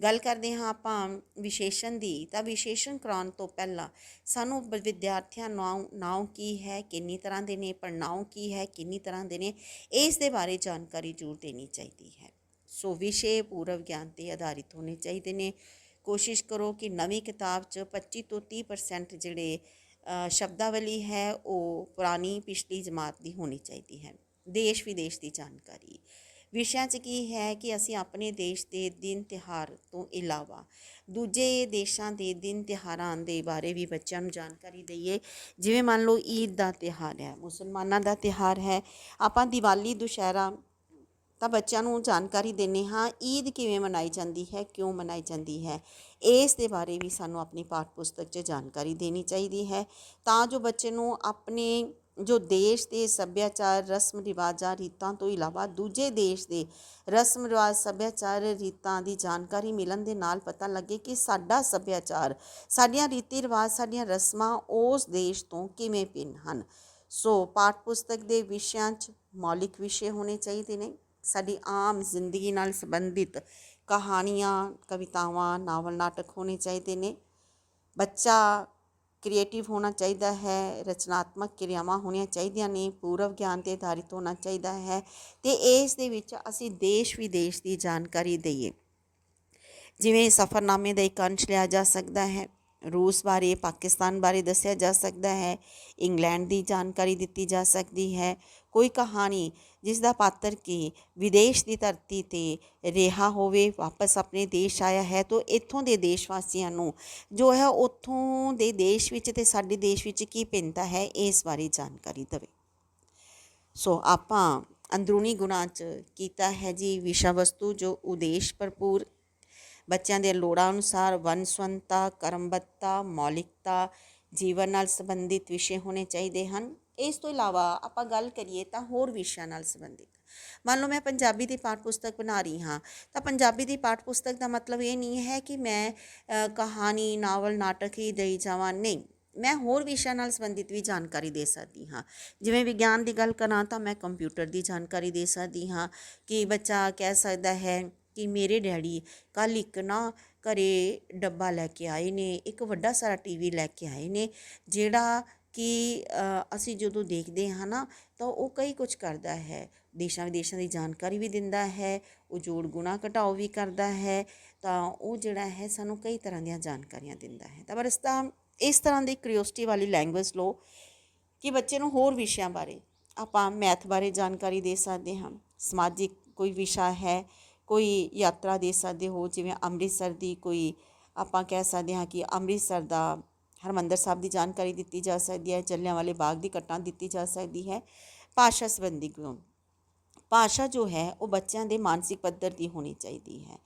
Speaker 1: ਗੱਲ ਕਰਦੇ ਹਾਂ ਆਪਾਂ ਵਿਸ਼ੇਸ਼ਣ ਦੀ, ਤਾਂ ਵਿਸ਼ੇਸ਼ਣ ਕਰਾਉਣ ਤੋਂ ਪਹਿਲਾਂ ਸਾਨੂੰ ਵਿਦਿਆਰਥੀਆਂ ਨਾਉ ਨਾਉ ਕੀ ਹੈ, ਕਿੰਨੀ ਤਰ੍ਹਾਂ ਦੇ ਨੇ ਪੜਨਾਉ ਕੀ ਹੈ, ਕਿੰਨੀ ਤਰ੍ਹਾਂ ਦੇ ਨੇ, ਇਸ ਦੇ ਬਾਰੇ ਜਾਣਕਾਰੀ ਜ਼ਰੂਰ ਦੇਣੀ ਚਾਹੀਦੀ ਹੈ। ਸੋ ਵਿਸ਼ੇ ਪੂਰਵ ਗਿਆਨ ਤੇ ਆਧਾਰਿਤ ਹੋਣੇ ਚਾਹੀਦੇ ਨੇ। ਕੋਸ਼ਿਸ਼ ਕਰੋ ਕਿ ਨਵੀਂ ਕਿਤਾਬ 'ਚ 25 ਤੋਂ 30% ਜਿਹੜੇ ਸ਼ਬਦਾਵਲੀ ਹੈ, ਉਹ ਪੁਰਾਣੀ ਪਿਛਲੀ ਜਮਾਤ ਦੀ ਹੋਣੀ ਚਾਹੀਦੀ ਹੈ। ਦੇਸ਼ ਵਿਦੇਸ਼ ਦੀ ਜਾਣਕਾਰੀ। ਵਿਸ਼ਿਆਂ 'ਚ ਕੀ ਹੈ ਕਿ ਅਸੀਂ ਆਪਣੇ ਦੇਸ਼ ਦੇ ਦਿਨ ਤਿਹਾਰ ਤੋਂ ਇਲਾਵਾ ਦੂਜੇ ਦੇਸ਼ਾਂ ਦੇ ਦਿਨ ਤਿਹਾਰਾਂ ਦੇ ਬਾਰੇ ਵੀ ਬੱਚਿਆਂ ਨੂੰ ਜਾਣਕਾਰੀ ਦਈਏ। ਜਿਵੇਂ ਮੰਨ ਲਓ ਈਦ ਦਾ ਤਿਹਾਰ ਹੈ, ਮੁਸਲਮਾਨਾਂ ਦਾ ਤਿਹਾਰ ਹੈ। ਆਪਾਂ ਦੀਵਾਲੀ, ਦੁਸ਼ਹਿਰਾ ਤਾਂ ਬੱਚਿਆਂ ਨੂੰ ਜਾਣਕਾਰੀ ਦਿੰਦੇ ਹਾਂ, ਈਦ ਕਿਵੇਂ ਮਨਾਈ ਜਾਂਦੀ ਹੈ, ਕਿਉਂ ਮਨਾਈ ਜਾਂਦੀ ਹੈ। ਇਸ ਦੇ ਬਾਰੇ ਵੀ ਸਾਨੂੰ ਆਪਣੀ ਪਾਠ ਪੁਸਤਕ 'ਚ ਜਾਣਕਾਰੀ ਦੇਣੀ ਚਾਹੀਦੀ ਹੈ। ਤਾਂ ਜੋ ਬੱਚੇ ਨੂੰ ਆਪਣੇ ਜੋ ਦੇਸ਼ ਦੇ ਸੱਭਿਆਚਾਰ, ਰਸਮ, ਰਿਵਾਜਾਂ, ਰੀਤਾਂ ਤੋਂ ਇਲਾਵਾ ਦੂਜੇ ਦੇਸ਼ ਦੇ ਰਸਮ, ਰਿਵਾਜ, ਸੱਭਿਆਚਾਰ, ਰੀਤਾਂ ਦੀ ਜਾਣਕਾਰੀ ਮਿਲਣ ਦੇ ਨਾਲ ਪਤਾ ਲੱਗੇ ਕਿ ਸਾਡਾ ਸੱਭਿਆਚਾਰ, ਸਾਡੀਆਂ ਰੀਤੀ ਰਿਵਾਜ, ਸਾਡੀਆਂ ਰਸਮਾਂ ਉਸ ਦੇਸ਼ ਤੋਂ ਕਿਵੇਂ ਭਿੰਨ ਹਨ। ਸੋ ਪਾਠ ਪੁਸਤਕ ਦੇ ਵਿਸ਼ਿਆਂ 'ਚ ਮੌਲਿਕ ਵਿਸ਼ੇ ਹੋਣੇ ਚਾਹੀਦੇ ਨੇ। ਸਾਡੀ ਆਮ ਜ਼ਿੰਦਗੀ ਨਾਲ ਸੰਬੰਧਿਤ ਕਹਾਣੀਆਂ, ਕਵਿਤਾਵਾਂ, ਨਾਵਲ, ਨਾਟਕ ਹੋਣੇ ਚਾਹੀਦੇ ਨੇ। ਬੱਚਾ ਕ੍ਰੀਏਟਿਵ ਹੋਣਾ ਚਾਹੀਦਾ ਹੈ, ਰਚਨਾਤਮਕ ਕਿਰਿਆਵਾਂ ਹੋਣੀਆਂ ਚਾਹੀਦੀਆਂ ਨੇ, ਪੂਰਵ ਗਿਆਨ ਤੇ ਆਧਾਰਿਤ ਹੋਣਾ ਚਾਹੀਦਾ ਹੈ ਤੇ ਇਸ ਦੇ ਵਿੱਚ ਅਸੀਂ ਦੇਸ਼ ਵਿਦੇਸ਼ ਦੀ ਜਾਣਕਾਰੀ ਦਈਏ। ਜਿਵੇਂ ਸਫ਼ਰਨਾਮੇ ਦਾ ਇੱਕ ਅੰਸ਼ ਲਿਆ ਜਾ ਸਕਦਾ ਹੈ, ਰੂਸ ਬਾਰੇ, ਪਾਕਿਸਤਾਨ ਬਾਰੇ ਦੱਸਿਆ ਜਾ ਸਕਦਾ ਹੈ, ਇੰਗਲੈਂਡ ਦੀ ਜਾਣਕਾਰੀ ਦਿੱਤੀ ਜਾ ਸਕਦੀ ਹੈ। ਕੋਈ ਕਹਾਣੀ ਜਿਸ ਦਾ ਪਾਤਰ ਕਿ? ਵਿਦੇਸ਼ ਦੀ ਧਰਤੀ ਤੇ ਰਿਹਾ ਹੋਵੇ, ਵਾਪਸ ਆਪਣੇ ਦੇਸ਼ ਆਇਆ ਹੈ, ਤਾਂ ਇੱਥੋਂ ਦੇ ਦੇਸ਼ ਵਾਸੀਆਂ ਨੂੰ ਜੋ ਹੈ ਉੱਥੋਂ ਦੇ ਦੇਸ਼ ਵਿੱਚ ਤੇ ਸਾਡੇ ਦੇਸ਼ ਵਿੱਚ ਕੀ ਭਿੰਨਤਾ ਹੈ, ਇਸ ਬਾਰੇ ਜਾਣਕਾਰੀ ਦੇਵੇ। ਸੋ ਆਪਾਂ ਅੰਦਰੂਨੀ ਗੁਣਾਂ 'ਚ ਕੀਤਾ ਹੈ ਜੀ ਵਿਸ਼ਾ ਵਸਤੂ ਜੋ ਉਦੇਸ਼ ਭਰਪੂਰ। ਬੱਚਿਆਂ ਦੇ ਲੋੜਾਂ ਅਨੁਸਾਰ ਵੰਨਸਵੰਤਾ ਕਰਮਬੱਤਾ ਮੌਲਿਕਤਾ, ਜੀਵਨ ਨਾਲ ਸੰਬੰਧਿਤ ਵਿਸ਼ੇ ਹੋਣੇ ਚਾਹੀਦੇ ਹਨ। ਇਸ ਤੋਂ ਇਲਾਵਾ ਆਪਾਂ ਗੱਲ ਕਰੀਏ ਤਾਂ ਹੋਰ ਵਿਸ਼ਿਆਂ ਨਾਲ ਸੰਬੰਧਿਤ। ਮੰਨ ਲਓ ਮੈਂ ਪੰਜਾਬੀ ਦੀ ਪਾਠ ਪੁਸਤਕ ਬਣਾ ਰਹੀ ਹਾਂ, ਤਾਂ ਪੰਜਾਬੀ ਦੀ ਪਾਠ ਪੁਸਤਕ ਦਾ ਮਤਲਬ ਇਹ ਨਹੀਂ ਹੈ ਕਿ ਮੈਂ ਕਹਾਣੀ, ਨਾਵਲ, ਨਾਟਕ ਹੀ ਦੇਈ ਜਾਵਾਂ। ਨਹੀਂ, ਮੈਂ ਹੋਰ ਵਿਸ਼ਿਆਂ ਨਾਲ ਸੰਬੰਧਿਤ ਵੀ ਜਾਣਕਾਰੀ ਦੇ ਸਕਦੀ ਹਾਂ। ਜਿਵੇਂ ਵਿਗਿਆਨ ਦੀ ਗੱਲ ਕਰਾਂ ਤਾਂ ਮੈਂ ਕੰਪਿਊਟਰ ਦੀ ਜਾਣਕਾਰੀ ਦੇ ਸਕਦੀ ਹਾਂ ਕਿ ਬੱਚਾ ਕਹਿ ਸਕਦਾ ਹੈ ਕਿ ਮੇਰੇ ਡੈਡੀ ਕੱਲ ਇੱਕ ਨਾ ਘਰੇ ਡੱਬਾ ਲੈ ਕੇ ਆਏ ਨੇ, ਇੱਕ ਵੱਡਾ ਸਾਰਾ ਟੀਵੀ ਲੈ ਕੇ ਆਏ ਨੇ, ਜਿਹੜਾ ਕਿ ਅਸੀਂ ਜਦੋਂ ਦੇਖਦੇ ਹਾਂ ਨਾ, ਤਾਂ ਉਹ ਕਈ ਕੁਝ ਕਰਦਾ ਹੈ। ਦੇਸ਼ਾਂ ਵਿਦੇਸ਼ਾਂ ਦੀ ਜਾਣਕਾਰੀ ਵੀ ਦਿੰਦਾ ਹੈ, ਉਹ ਜੋੜ ਗੁਣਾ ਘਟਾਓ ਵੀ ਕਰਦਾ ਹੈ, ਤਾਂ ਉਹ ਜਿਹੜਾ ਹੈ ਸਾਨੂੰ ਕਈ ਤਰ੍ਹਾਂ ਦੀਆਂ ਜਾਣਕਾਰੀਆਂ ਦਿੰਦਾ ਹੈ। ਤਾਂ ਪਰ ਇਸ ਦਾ ਇਸ ਤਰ੍ਹਾਂ ਦੀ ਕਰਿਓਸਿਟੀ ਵਾਲੀ ਲੈਂਗੁਏਜ ਲਓ ਕਿ ਬੱਚੇ ਨੂੰ ਹੋਰ ਵਿਸ਼ਿਆਂ ਬਾਰੇ ਆਪਾਂ ਮੈਥ ਬਾਰੇ ਜਾਣਕਾਰੀ ਦੇ ਸਕਦੇ ਹਾਂ। ਸਮਾਜਿਕ ਕੋਈ ਵਿਸ਼ਾ ਹੈ, ਕੋਈ ਯਾਤਰਾ ਦੇ ਸਕਦੇ ਹੋ, ਜਿਵੇਂ ਅੰਮ੍ਰਿਤਸਰ ਦੀ ਕੋਈ ਆਪਾਂ ਕਹਿ ਸਕਦੇ ਹਾਂ ਕਿ ਅੰਮ੍ਰਿਤਸਰ ਦਾ ਹਰਮੰਦਰ ਸਾਹਿਬ ਦੀ ਜਾਣਕਾਰੀ ਦਿੱਤੀ ਜਾ ਸਕਦੀ ਹੈ ਜਲਿਆਂਵਾਲੇ ਬਾਗ ਦੀ ਘਟਨਾ ਦਿੱਤੀ ਜਾ ਸਕਦੀ ਹੈ। ਭਾਸ਼ਾ ਸੰਬੰਧੀ ਗੁਣ। ਭਾਸ਼ਾ ਜੋ ਹੈ, ਉਹ ਬੱਚਿਆਂ ਦੇ ਮਾਨਸਿਕ ਪੱਧਰ ਦੀ ਹੋਣੀ ਚਾਹੀਦੀ ਹੈ।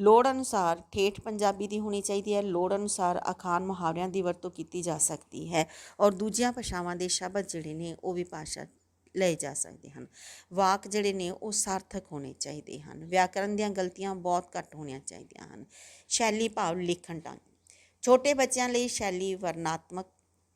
Speaker 1: ਲੋੜ ਅਨੁਸਾਰ ਠੇਠ ਪੰਜਾਬੀ ਦੀ ਹੋਣੀ ਚਾਹੀਦੀ ਹੈ। ਲੋੜ ਅਨੁਸਾਰ ਅਖਾਣ ਮੁਹਾਵਰਿਆਂ ਦੀ ਵਰਤੋਂ ਕੀਤੀ ਜਾ ਸਕਦੀ ਹੈ ਔਰ ਦੂਜੀਆਂ ਭਾਸ਼ਾਵਾਂ ਦੇ ਸ਼ਬਦ ਜਿਹੜੇ ਨੇ, ਉਹ ਵੀ ਭਾਸ਼ਾ ਲਏ ਜਾ ਸਕਦੇ ਹਨ। ਵਾਕ ਜਿਹੜੇ ਨੇ, ਉਹ ਸਾਰਥਕ ਹੋਣੇ ਚਾਹੀਦੇ ਹਨ। ਵਿਆਕਰਨ ਦੀਆਂ ਗਲਤੀਆਂ ਬਹੁਤ ਘੱਟ ਹੋਣੀਆਂ ਚਾਹੀਦੀਆਂ ਹਨ। ਸ਼ੈਲੀ ਭਾਵ ਲਿਖਣ ਢੰਗ। ਛੋਟੇ ਬੱਚਿਆਂ ਲਈ ਸ਼ੈਲੀ ਵਰਣਾਤਮਕ,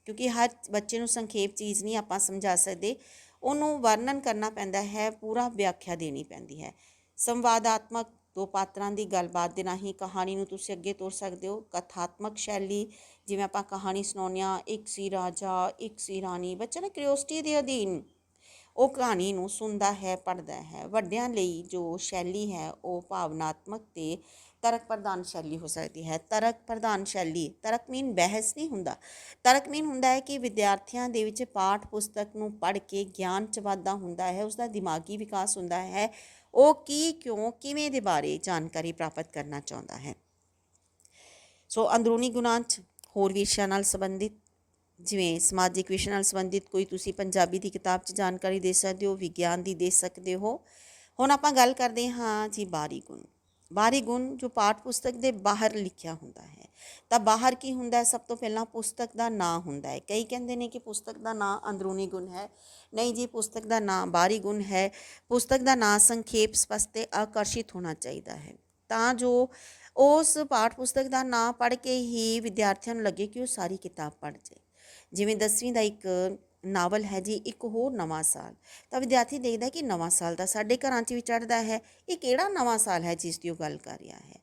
Speaker 1: ਕਿਉਂਕਿ ਹਰ ਬੱਚੇ ਨੂੰ ਸੰਖੇਪ ਚੀਜ਼ ਨਹੀਂ ਆਪਾਂ ਸਮਝਾ ਸਕਦੇ, ਉਹਨੂੰ ਵਰਣਨ ਕਰਨਾ ਪੈਂਦਾ ਹੈ, ਪੂਰਾ ਵਿਆਖਿਆ ਦੇਣੀ ਪੈਂਦੀ ਹੈ। ਸੰਵਾਦਾਤਮਕ ਦੋ ਪਾਤਰਾਂ ਦੀ ਗੱਲਬਾਤ ਦੇ ਰਾਹੀਂ ਕਹਾਣੀ ਨੂੰ ਤੁਸੀਂ ਅੱਗੇ ਤੋਰ ਸਕਦੇ ਹੋ। ਕਥਾਤਮਕ ਸ਼ੈਲੀ, ਜਿਵੇਂ ਆਪਾਂ ਕਹਾਣੀ ਸੁਣਾਉਂਦੇ ਹਾਂ, ਇੱਕ ਸੀ ਰਾਜਾ, ਇੱਕ ਸੀ ਰਾਣੀ ਬੱਚਾ ਨਾ ਕਿਉਰਿਓਸਿਟੀ ਦੇ ਅਧੀਨ ਉਹ ਕਹਾਣੀ ਨੂੰ ਸੁਣਦਾ ਹੈ, ਪੜ੍ਹਦਾ ਹੈ। ਵੱਡਿਆਂ ਲਈ ਜੋ ਸ਼ੈਲੀ ਹੈ, ਉਹ ਭਾਵਨਾਤਮਕ ਤੇ ਤਰਕ ਪ੍ਰਧਾਨ ਸ਼ੈਲੀ ਹੋ ਸਕਦੀ ਹੈ। ਤਰਕ ਪ੍ਰਧਾਨ ਸ਼ੈਲੀ, ਤਰਕ ਮੀਨ ਬਹਿਸ ਨਹੀਂ ਹੁੰਦਾ। ਤਰਕ ਮੀਨ ਹੁੰਦਾ ਹੈ ਕਿ ਵਿਦਿਆਰਥੀਆਂ ਦੇ ਵਿੱਚ ਪਾਠ ਪੁਸਤਕ ਨੂੰ ਪੜ੍ਹ ਕੇ ਗਿਆਨ ਚ ਵਾਧਾ ਹੁੰਦਾ ਹੈ ਉਸ ਦਾ ਦਿਮਾਗੀ ਵਿਕਾਸ ਹੁੰਦਾ ਹੈ। ਉਹ ਕੀ, ਕਿਉਂ, ਕਿਵੇਂ ਦੇ ਬਾਰੇ ਜਾਣਕਾਰੀ ਪ੍ਰਾਪਤ ਕਰਨਾ ਚਾਹੁੰਦਾ ਹੈ। ਸੋ ਅੰਦਰੂਨੀ ਗੁਣਾਂ 'ਚ ਹੋਰ ਵਿਸ਼ਿਆਂ ਨਾਲ ਸੰਬੰਧਿਤ, ਜਿਵੇਂ ਸਮਾਜਿਕ ਵਿਸ਼ੇ ਨਾਲ ਸੰਬੰਧਿਤ ਕੋਈ ਤੁਸੀਂ ਪੰਜਾਬੀ ਦੀ ਕਿਤਾਬ 'ਚ ਜਾਣਕਾਰੀ ਦੇ ਸਕਦੇ ਹੋ, ਵਿਗਿਆਨ ਦੀ ਦੇ ਸਕਦੇ ਹੋ। ਹੁਣ ਆਪਾਂ ਗੱਲ ਕਰਦੇ ਹਾਂ ਜੀ ਬਾਰੀ ਗੁਣ। ਬਾਹਰੀ ਗੁਣ ਜੋ ਪਾਠ ਪੁਸਤਕ ਦੇ ਬਾਹਰ ਲਿਖਿਆ ਹੁੰਦਾ ਹੈ। ਤਾਂ ਬਾਹਰ ਕੀ ਹੁੰਦਾ ਹੈ? ਸਭ ਤੋਂ ਪਹਿਲਾਂ ਪੁਸਤਕ ਦਾ ਨਾਂ ਹੁੰਦਾ ਹੈ। ਕਈ ਕਹਿੰਦੇ ਨੇ ਕਿ ਪੁਸਤਕ ਦਾ ਨਾਂ ਅੰਦਰੂਨੀ ਗੁਣ ਹੈ। ਨਹੀਂ ਜੀ, ਪੁਸਤਕ ਦਾ ਨਾਂ ਬਾਹਰੀ ਗੁਣ ਹੈ। ਪੁਸਤਕ ਦਾ ਨਾਂ ਸੰਖੇਪ ਸਪਸ਼ਟ ਤੇ ਆਕਰਸ਼ਿਤ ਹੋਣਾ ਚਾਹੀਦਾ ਹੈ। ਤਾਂ ਜੋ ਉਸ ਪਾਠ ਪੁਸਤਕ ਦਾ ਨਾਂ ਪੜ੍ਹ ਕੇ ਹੀ ਵਿਦਿਆਰਥੀਆਂ ਨੂੰ ਲੱਗੇ ਕਿ ਉਹ ਸਾਰੀ ਕਿਤਾਬ ਪੜ੍ਹ ਜਾਏ। ਜਿਵੇਂ 10ਵੀਂ ਦਾ ਇੱਕ ਨਾਵਲ ਹੈ ਜੀ, ਇੱਕ ਹੋਰ ਨਵਾਂ ਸਾਲ। ਤਾਂ ਵਿਦਿਆਰਥੀ ਦੇਖਦਾ ਕਿ ਨਵਾਂ ਸਾਲ ਤਾਂ ਸਾਡੇ ਘਰਾਂ 'ਚ ਵੀ ਚੜ੍ਹਦਾ ਹੈ। ਇਹ ਕਿਹੜਾ ਨਵਾਂ ਸਾਲ ਹੈ ਜਿਸ ਦੀ ਉਹ ਗੱਲ ਕਰ ਰਿਹਾ ਹੈ?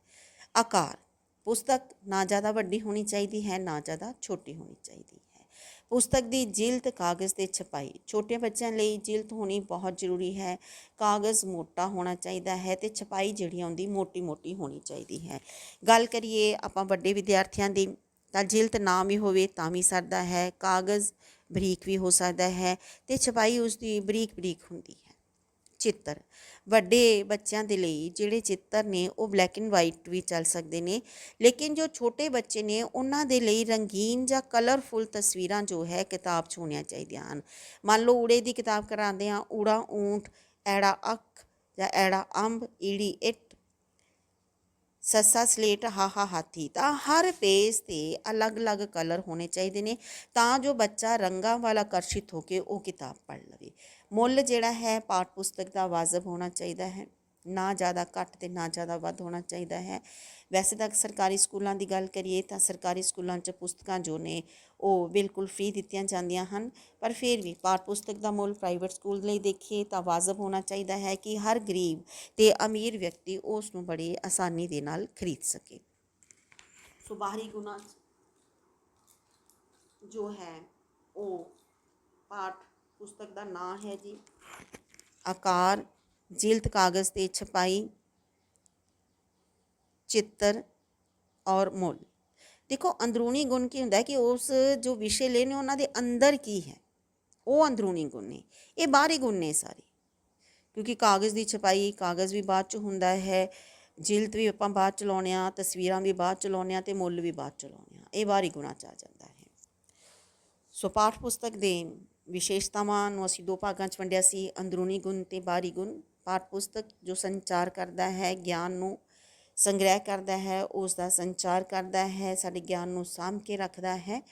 Speaker 1: ਆਕਾਰ। ਪੁਸਤਕ ਨਾ ਜ਼ਿਆਦਾ ਵੱਡੀ ਹੋਣੀ ਚਾਹੀਦੀ ਹੈ, ਨਾ ਜ਼ਿਆਦਾ ਛੋਟੀ ਹੋਣੀ ਚਾਹੀਦੀ ਹੈ। ਪੁਸਤਕ ਦੀ ਜਿਲਦ ਕਾਗਜ਼ ਤੇ ਛਪਾਈ। ਛੋਟੇ ਬੱਚਿਆਂ ਲਈ ਜਿਲਦ ਹੋਣੀ ਬਹੁਤ ਜ਼ਰੂਰੀ ਹੈ। ਕਾਗਜ਼ ਮੋਟਾ ਹੋਣਾ ਚਾਹੀਦਾ ਹੈ ਤੇ ਛਪਾਈ ਜਿਹੜੀ ਆਉਂਦੀ ਮੋਟੀ ਮੋਟੀ ਹੋਣੀ ਚਾਹੀਦੀ ਹੈ। ਗੱਲ ਕਰੀਏ ਆਪਾਂ ਵੱਡੇ ਵਿਦਿਆਰਥੀਆਂ ਦੀ, ਤਾਂ ਜਿਲਦ ਨਾ ਵੀ ਹੋਵੇ ਤਾਂ ਵੀ ਸਰਦਾ ਹੈ। ਕਾਗਜ਼ ਬਰੀਕ ਵੀ ਹੋ ਸਕਦਾ ਹੈ ਤੇ ਛਪਾਈ ਉਸ ਦੀ ਬਰੀਕ ਬਰੀਕ ਹੁੰਦੀ ਹੈ। ਚਿੱਤਰ, ਵੱਡੇ ਬੱਚਿਆਂ ਦੇ ਲਈ ਜਿਹੜੇ ਚਿੱਤਰ ਨੇ ਉਹ ਬਲੈਕ ਐਂਡ ਵਾਈਟ ਵੀ ਚੱਲ ਸਕਦੇ ਨੇ, ਲੇਕਿਨ ਜੋ ਛੋਟੇ ਬੱਚੇ ਨੇ ਉਹਨਾਂ ਦੇ ਲਈ ਰੰਗੀਨ ਜਾਂ ਕਲਰਫੁਲ ਤਸਵੀਰਾਂ ਜੋ ਹੈ ਕਿਤਾਬ 'ਚ ਹੋਣੀਆਂ ਚਾਹੀਦੀਆਂ ਹਨ। ਮੰਨ ਲਓ ਊੜੇ ਦੀ ਕਿਤਾਬ ਕਰਾਉਂਦੇ ਆ ਊੜਾ ਊਂਠ ਐੜਾ, ਅੱਖ ਜਾਂ ਐੜਾ, ਅੰਬ, ਈੜੀ, ਇੱਟ ਸੱਸਾ ਸਲੇਟ ਹਾਹਾ ਹਾਥੀ। ਤਾਂ ਹਰ ਪੇਜ ਤੇ ਅਲੱਗ-ਅਲੱਗ ਕਲਰ ਹੋਣੇ ਚਾਹੀਦੇ ਨੇ, ਤਾਂ ਜੋ ਬੱਚਾ ਰੰਗਾਂ ਵੱਲ ਆਕਰਸ਼ਿਤ ਹੋ ਕੇ ਉਹ ਕਿਤਾਬ ਪੜ੍ਹ ਲਵੇ। ਮੁੱਲ ਜਿਹੜਾ ਹੈ, ਪਾਠ ਪੁਸਤਕ ਦਾ ਵਾਜਬ ਹੋਣਾ ਚਾਹੀਦਾ ਹੈ। ਨਾ ਜ਼ਿਆਦਾ ਘੱਟ ਤੇ ਨਾ ਜ਼ਿਆਦਾ ਵੱਧ ਹੋਣਾ ਚਾਹੀਦਾ ਹੈ। ਵੈਸੇ ਤਾਂ ਸਰਕਾਰੀ ਸਕੂਲਾਂ ਦੀ ਗੱਲ ਕਰੀਏ ਤਾਂ ਸਰਕਾਰੀ ਸਕੂਲਾਂ 'ਚ ਪੁਸਤਕਾਂ ਜੋ ਨੇ ਉਹ ਬਿਲਕੁਲ ਫ੍ਰੀ ਦਿੱਤੀਆਂ ਜਾਂਦੀਆਂ ਹਨ, ਪਰ ਫਿਰ ਵੀ ਪਾਠ ਪੁਸਤਕ ਦਾ ਮੁੱਲ ਪ੍ਰਾਈਵੇਟ ਸਕੂਲ ਲਈ ਦੇਖੀਏ ਤਾਂ ਵਾਜਬ ਹੋਣਾ ਚਾਹੀਦਾ ਹੈ ਕਿ ਹਰ ਗਰੀਬ ਤੇ ਅਮੀਰ ਵਿਅਕਤੀ ਉਸ ਨੂੰ ਬੜੀ ਆਸਾਨੀ ਦੇ ਨਾਲ ਖਰੀਦ ਸਕੇ। ਸੋ ਬਾਹਰੀ ਗੁਣਾ ਜੋ ਹੈ ਉਹ ਪਾਠ ਪੁਸਤਕ ਦਾ ਨਾਂ ਹੈ ਜੀ। ਆਕਾਰ, ਜਿਲਦ ਕਾਗਜ਼ ਤੇ ਛਪਾਈ ਚਿੱਤਰ ਔਰ ਮੁੱਲ। ਦੇਖੋ, ਅੰਦਰੂਨੀ ਗੁਣ ਕੀ ਹੁੰਦਾ ਹੈ ਕਿ ਉਸ ਜੋ ਵਿਸ਼ੇ ਲਏ ਨੇ, ਉਹਨਾਂ ਦੇ ਅੰਦਰ ਕੀ ਹੈ? ਉਹ ਅੰਦਰੂਨੀ ਗੁਣ ਨੇ। ਇਹ ਬਾਹਰੀ ਗੁਣ ਨੇ ਸਾਰੇ। ਕਿਉਂਕਿ ਕਾਗਜ਼ ਦੀ ਛਪਾਈ ਕਾਗਜ਼ ਵੀ ਬਾਅਦ ਚ ਹੁੰਦਾ ਹੈ ਜਿਲਦ ਵੀ ਆਪਾਂ ਬਾਅਦ ਚ ਲਾਉਣੇ ਆ ਤਸਵੀਰਾਂ ਵੀ ਬਾਅਦ ਚ ਲਾਉਣੇ ਆ ਤੇ ਮੁੱਲ ਵੀ ਬਾਅਦ ਚ ਲਾਉਣੇ ਆ ਇਹ ਬਾਹਰੀ ਗੁਣਾਂ ਚ ਆ ਜਾਂਦਾ ਹੈ। ਸੋ ਪਾਠ ਪੁਸਤਕ ਦੇ ਵਿਸ਼ੇਸ਼ਤਾਵਾਂ ਨੂੰ ਅਸੀਂ ਦੋ ਭਾਗਾਂ 'ਚ ਵੰਡਿਆ ਸੀ, ਅੰਦਰੂਨੀ ਗੁਣ ਤੇ ਬਾਹਰੀ ਗੁਣ। ਪਾਠ ਪੁਸਤਕ ਜੋ ਸੰਚਾਰ ਕਰਦਾ ਹੈ, ਗਿਆਨ ਨੂੰ ਸੰਗ੍ਰਹਿ ਕਰਦਾ ਹੈ ਉਸ ਦਾ ਸੰਚਾਰ ਕਰਦਾ ਹੈ, ਸਾਡੇ ਗਿਆਨ ਨੂੰ ਸਾਂਭ ਕੇ ਰੱਖਦਾ ਹੈ।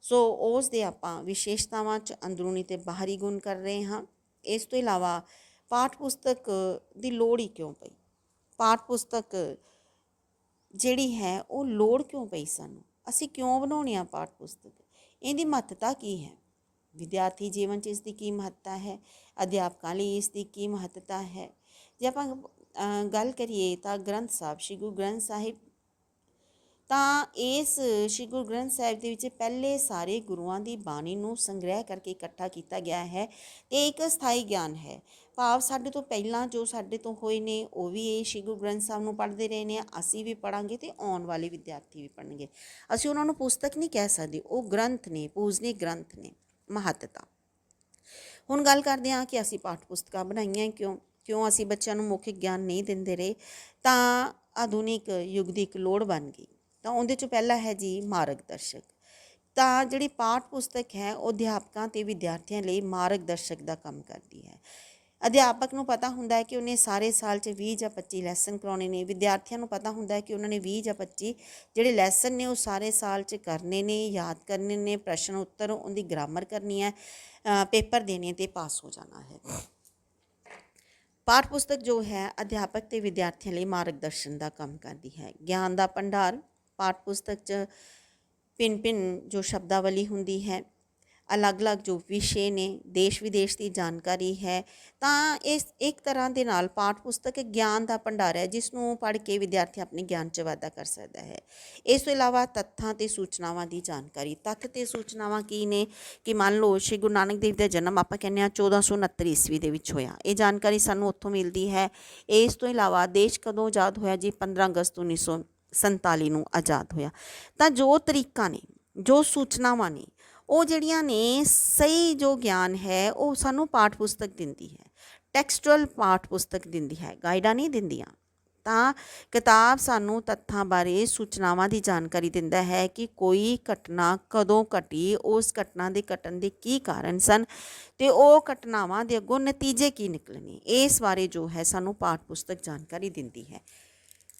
Speaker 1: ਸੋ ਉਸ ਦੇ ਆਪਾਂ ਵਿਸ਼ੇਸ਼ਤਾਵਾਂ 'ਚ ਅੰਦਰੂਨੀ ਤੇ ਬਾਹਰੀ ਗੁਣ ਕਰ ਰਹੇ ਹਾਂ। ਇਸ ਤੋਂ ਇਲਾਵਾ ਪਾਠ ਪੁਸਤਕ ਦੀ ਲੋੜ ਹੀ ਕਿਉਂ ਪਈ? ਪਾਠ ਪੁਸਤਕ ਜਿਹੜੀ ਹੈ, ਉਹ ਲੋੜ ਕਿਉਂ ਪਈ ਸਾਨੂੰ? ਅਸੀਂ ਕਿਉਂ ਬਣਾਉਣੀ ਆ ਪਾਠ ਪੁਸਤਕ? ਇਹਦੀ ਮਹੱਤਤਾ ਕੀ ਹੈ? ਵਿਦਿਆਰਥੀ ਜੀਵਨ 'ਚ ਇਸ ਦੀ ਕੀ ਮਹੱਤਤਾ ਹੈ? ਅਧਿਆਪਕਾਂ ਲਈ ਇਸ ਦੀ ਕੀ ਮਹੱਤਤਾ ਹੈ? ਜੇ ਆਪਾਂ ਗੱਲ ਕਰੀਏ ਤਾਂ ਗ੍ਰੰਥ ਸਾਹਿਬ, ਸ਼੍ਰੀ ਗੁਰੂ ਗ੍ਰੰਥ ਸਾਹਿਬ ਤਾਂ ਇਸ ਸ਼੍ਰੀ ਗੁਰੂ ਗ੍ਰੰਥ ਸਾਹਿਬ ਦੇ ਵਿੱਚ ਪਹਿਲੇ ਸਾਰੇ ਗੁਰੂਆਂ ਦੀ ਬਾਣੀ ਨੂੰ ਸੰਗ੍ਰਹਿ ਕਰਕੇ ਇਕੱਠਾ ਕੀਤਾ ਗਿਆ ਹੈ ਤੇ ਇੱਕ ਸਥਾਈ ਗਿਆਨ ਹੈ। ਭਾਵ ਸਾਡੇ ਤੋਂ ਪਹਿਲਾਂ ਜੋ ਸਾਡੇ ਤੋਂ ਹੋਏ ਨੇ, ਉਹ ਵੀ ਇਹ ਸ਼੍ਰੀ ਗੁਰੂ ਗ੍ਰੰਥ ਸਾਹਿਬ ਨੂੰ ਪੜ੍ਹਦੇ ਰਹੇ ਨੇ, ਅਸੀਂ ਵੀ ਪੜਾਂਗੇ ਤੇ ਆਉਣ ਵਾਲੇ ਵਿਦਿਆਰਥੀ ਵੀ ਪੜ੍ਹਨਗੇ। ਅਸੀਂ ਉਹਨਾਂ ਨੂੰ ਪੁਸਤਕ ਨਹੀਂ ਕਹਿ ਸਕਦੇ, ਉਹ ਗ੍ਰੰਥ ਨੇ ਪੂਜਨੀਕ ਗ੍ਰੰਥ ਨੇ, ਮਹੱਤਤਾ। ਹੁਣ ਗੱਲ ਕਰਦੇ ਹਾਂ ਕਿ ਅਸੀਂ ਪਾਠ ਪੁਸਤਕਾਂ ਬਣਾਈਆਂ ਕਿਉਂ? ਕਿਉਂ ਅਸੀਂ ਬੱਚਿਆਂ ਨੂੰ ਮੌਖਿਕ ਗਿਆਨ ਨਹੀਂ ਦਿੰਦੇ ਰਹੇ, ਤਾਂ ਆਧੁਨਿਕ ਯੁੱਗ ਦੀ ਇੱਕ ਲੋੜ ਬਣ ਗਈ। ਤਾਂ ਉਹਦੇ ਚੋਂ ਪਹਿਲਾ ਹੈ ਜੀ ਮਾਰਗਦਰਸ਼ਕ। ਤਾਂ ਜਿਹੜੀ ਪਾਠ ਪੁਸਤਕ ਹੈ, ਉਹ ਅਧਿਆਪਕਾਂ ਤੇ ਵਿਦਿਆਰਥੀਆਂ ਲਈ ਮਾਰਗਦਰਸ਼ਕ ਦਾ ਕੰਮ ਕਰਦੀ ਹੈ। ਅਧਿਆਪਕ ਨੂੰ ਪਤਾ ਹੁੰਦਾ ਹੈ ਕਿ ਉਹਨੇ ਸਾਰੇ ਸਾਲ 'ਚ 20 ਜਾਂ 25 ਲੈਸਨ ਕਰਾਉਣੇ ਨੇ। ਵਿਦਿਆਰਥੀਆਂ ਨੂੰ ਪਤਾ ਹੁੰਦਾ ਹੈ ਕਿ ਉਹਨਾਂ ਨੇ 20 ਜਾਂ 25 ਜਿਹੜੇ ਲੈਸਨ ਨੇ, ਉਹ ਸਾਰੇ ਸਾਲ 'ਚ ਕਰਨੇ ਨੇ, ਯਾਦ ਕਰਨੇ ਨੇ ਪ੍ਰਸ਼ਨ ਉੱਤਰ ਉਹਦੀ ਗ੍ਰਾਮਰ ਕਰਨੀ ਹੈ ਪੇਪਰ ਦੇਣੇ ਤੇ ਪਾਸ ਹੋ ਜਾਣਾ ਹੈ। ਪਾਠ ਪੁਸਤਕ ਜੋ ਹੈ, ਅਧਿਆਪਕ ਤੇ ਵਿਦਿਆਰਥੀਆਂ ਲਈ ਮਾਰਗਦਰਸ਼ਨ ਦਾ ਕੰਮ ਕਰਦੀ ਹੈ। ਗਿਆਨ ਦਾ ਭੰਡਾਰ ਪਾਠ ਪੁਸਤਕ 'ਚ ਭਿੰਨ ਭਿੰਨ ਜੋ ਸ਼ਬਦਾਵਲੀ ਹੁੰਦੀ ਹੈ ਅਲੱਗ-ਅਲੱਗ ਜੋ ਵਿਸ਼ੇ ਨੇ ਦੇਸ਼ ਵਿਦੇਸ਼ ਦੀ ਜਾਣਕਾਰੀ ਹੈ, ਤਾਂ ਇਸ ਇੱਕ ਤਰ੍ਹਾਂ ਦੇ ਨਾਲ ਪਾਠ ਪੁਸਤਕ ਗਿਆਨ ਦਾ ਭੰਡਾਰ ਹੈ, ਜਿਸ ਨੂੰ ਪੜ੍ਹ ਕੇ ਵਿਦਿਆਰਥੀ ਆਪਣੇ ਗਿਆਨ 'ਚ ਵਾਧਾ ਕਰ ਸਕਦਾ ਹੈ। ਇਸ ਤੋਂ ਇਲਾਵਾ ਤੱਥਾਂ ਤੇ ਸੂਚਨਾਵਾਂ ਦੀ ਜਾਣਕਾਰੀ, ਤੱਥ ਤੇ ਸੂਚਨਾਵਾਂ ਕੀ ਨੇ? ਕਿ ਮੰਨ ਲਓ, ਸ਼੍ਰੀ ਗੁਰੂ ਨਾਨਕ ਦੇਵ ਦਾ ਜਨਮ ਆਪਾਂ ਕਹਿੰਦੇ ਹਾਂ 1469 ਈਸਵੀ ਦੇ ਵਿੱਚ ਹੋਇਆ। ਇਹ ਜਾਣਕਾਰੀ ਸਾਨੂੰ ਉੱਥੋਂ ਮਿਲਦੀ ਹੈ। ਇਸ ਤੋਂ ਇਲਾਵਾ ਦੇਸ਼ ਕਦੋਂ ਆਜ਼ਾਦ ਹੋਇਆ? ਜੀ 15 ਅਗਸਤ 1947 ਨੂੰ ਆਜ਼ਾਦ ਹੋਇਆ। ਤਾਂ ਜੋ ਤਰੀਕਾ ਨੇ, ਜੋ ਸੂਚਨਾਵਾਂ ਨੇ ਉਹ ਜਿਹੜੀਆਂ ਨੇ ਸਹੀ ਜੋ ਗਿਆਨ ਹੈ, ਉਹ ਸਾਨੂੰ ਪਾਠ ਪੁਸਤਕ ਦਿੰਦੀ ਹੈ। ਟੈਕਸਟੁਅਲ ਪਾਠ ਪੁਸਤਕ ਦਿੰਦੀ ਹੈ ਗਾਈਡਾਂ ਨਹੀਂ ਦਿੰਦੀਆਂ। ਤਾਂ ਕਿਤਾਬ ਸਾਨੂੰ ਤੱਥਾਂ ਬਾਰੇ ਸੂਚਨਾਵਾਂ ਦੀ ਜਾਣਕਾਰੀ ਦਿੰਦਾ ਹੈ ਕਿ ਕੋਈ ਘਟਨਾ ਕਦੋਂ ਘਟੀ, ਉਸ ਘਟਨਾ ਦੇ ਘਟਣ ਦੇ ਕੀ ਕਾਰਨ ਸਨ ਤੇ ਉਹ ਘਟਨਾਵਾਂ ਦੇ ਅੱਗੋਂ ਨਤੀਜੇ ਕੀ ਨਿਕਲਣੇ। ਇਸ ਬਾਰੇ ਜੋ ਹੈ ਸਾਨੂੰ ਪਾਠ ਪੁਸਤਕ ਜਾਣਕਾਰੀ ਦਿੰਦੀ ਹੈ।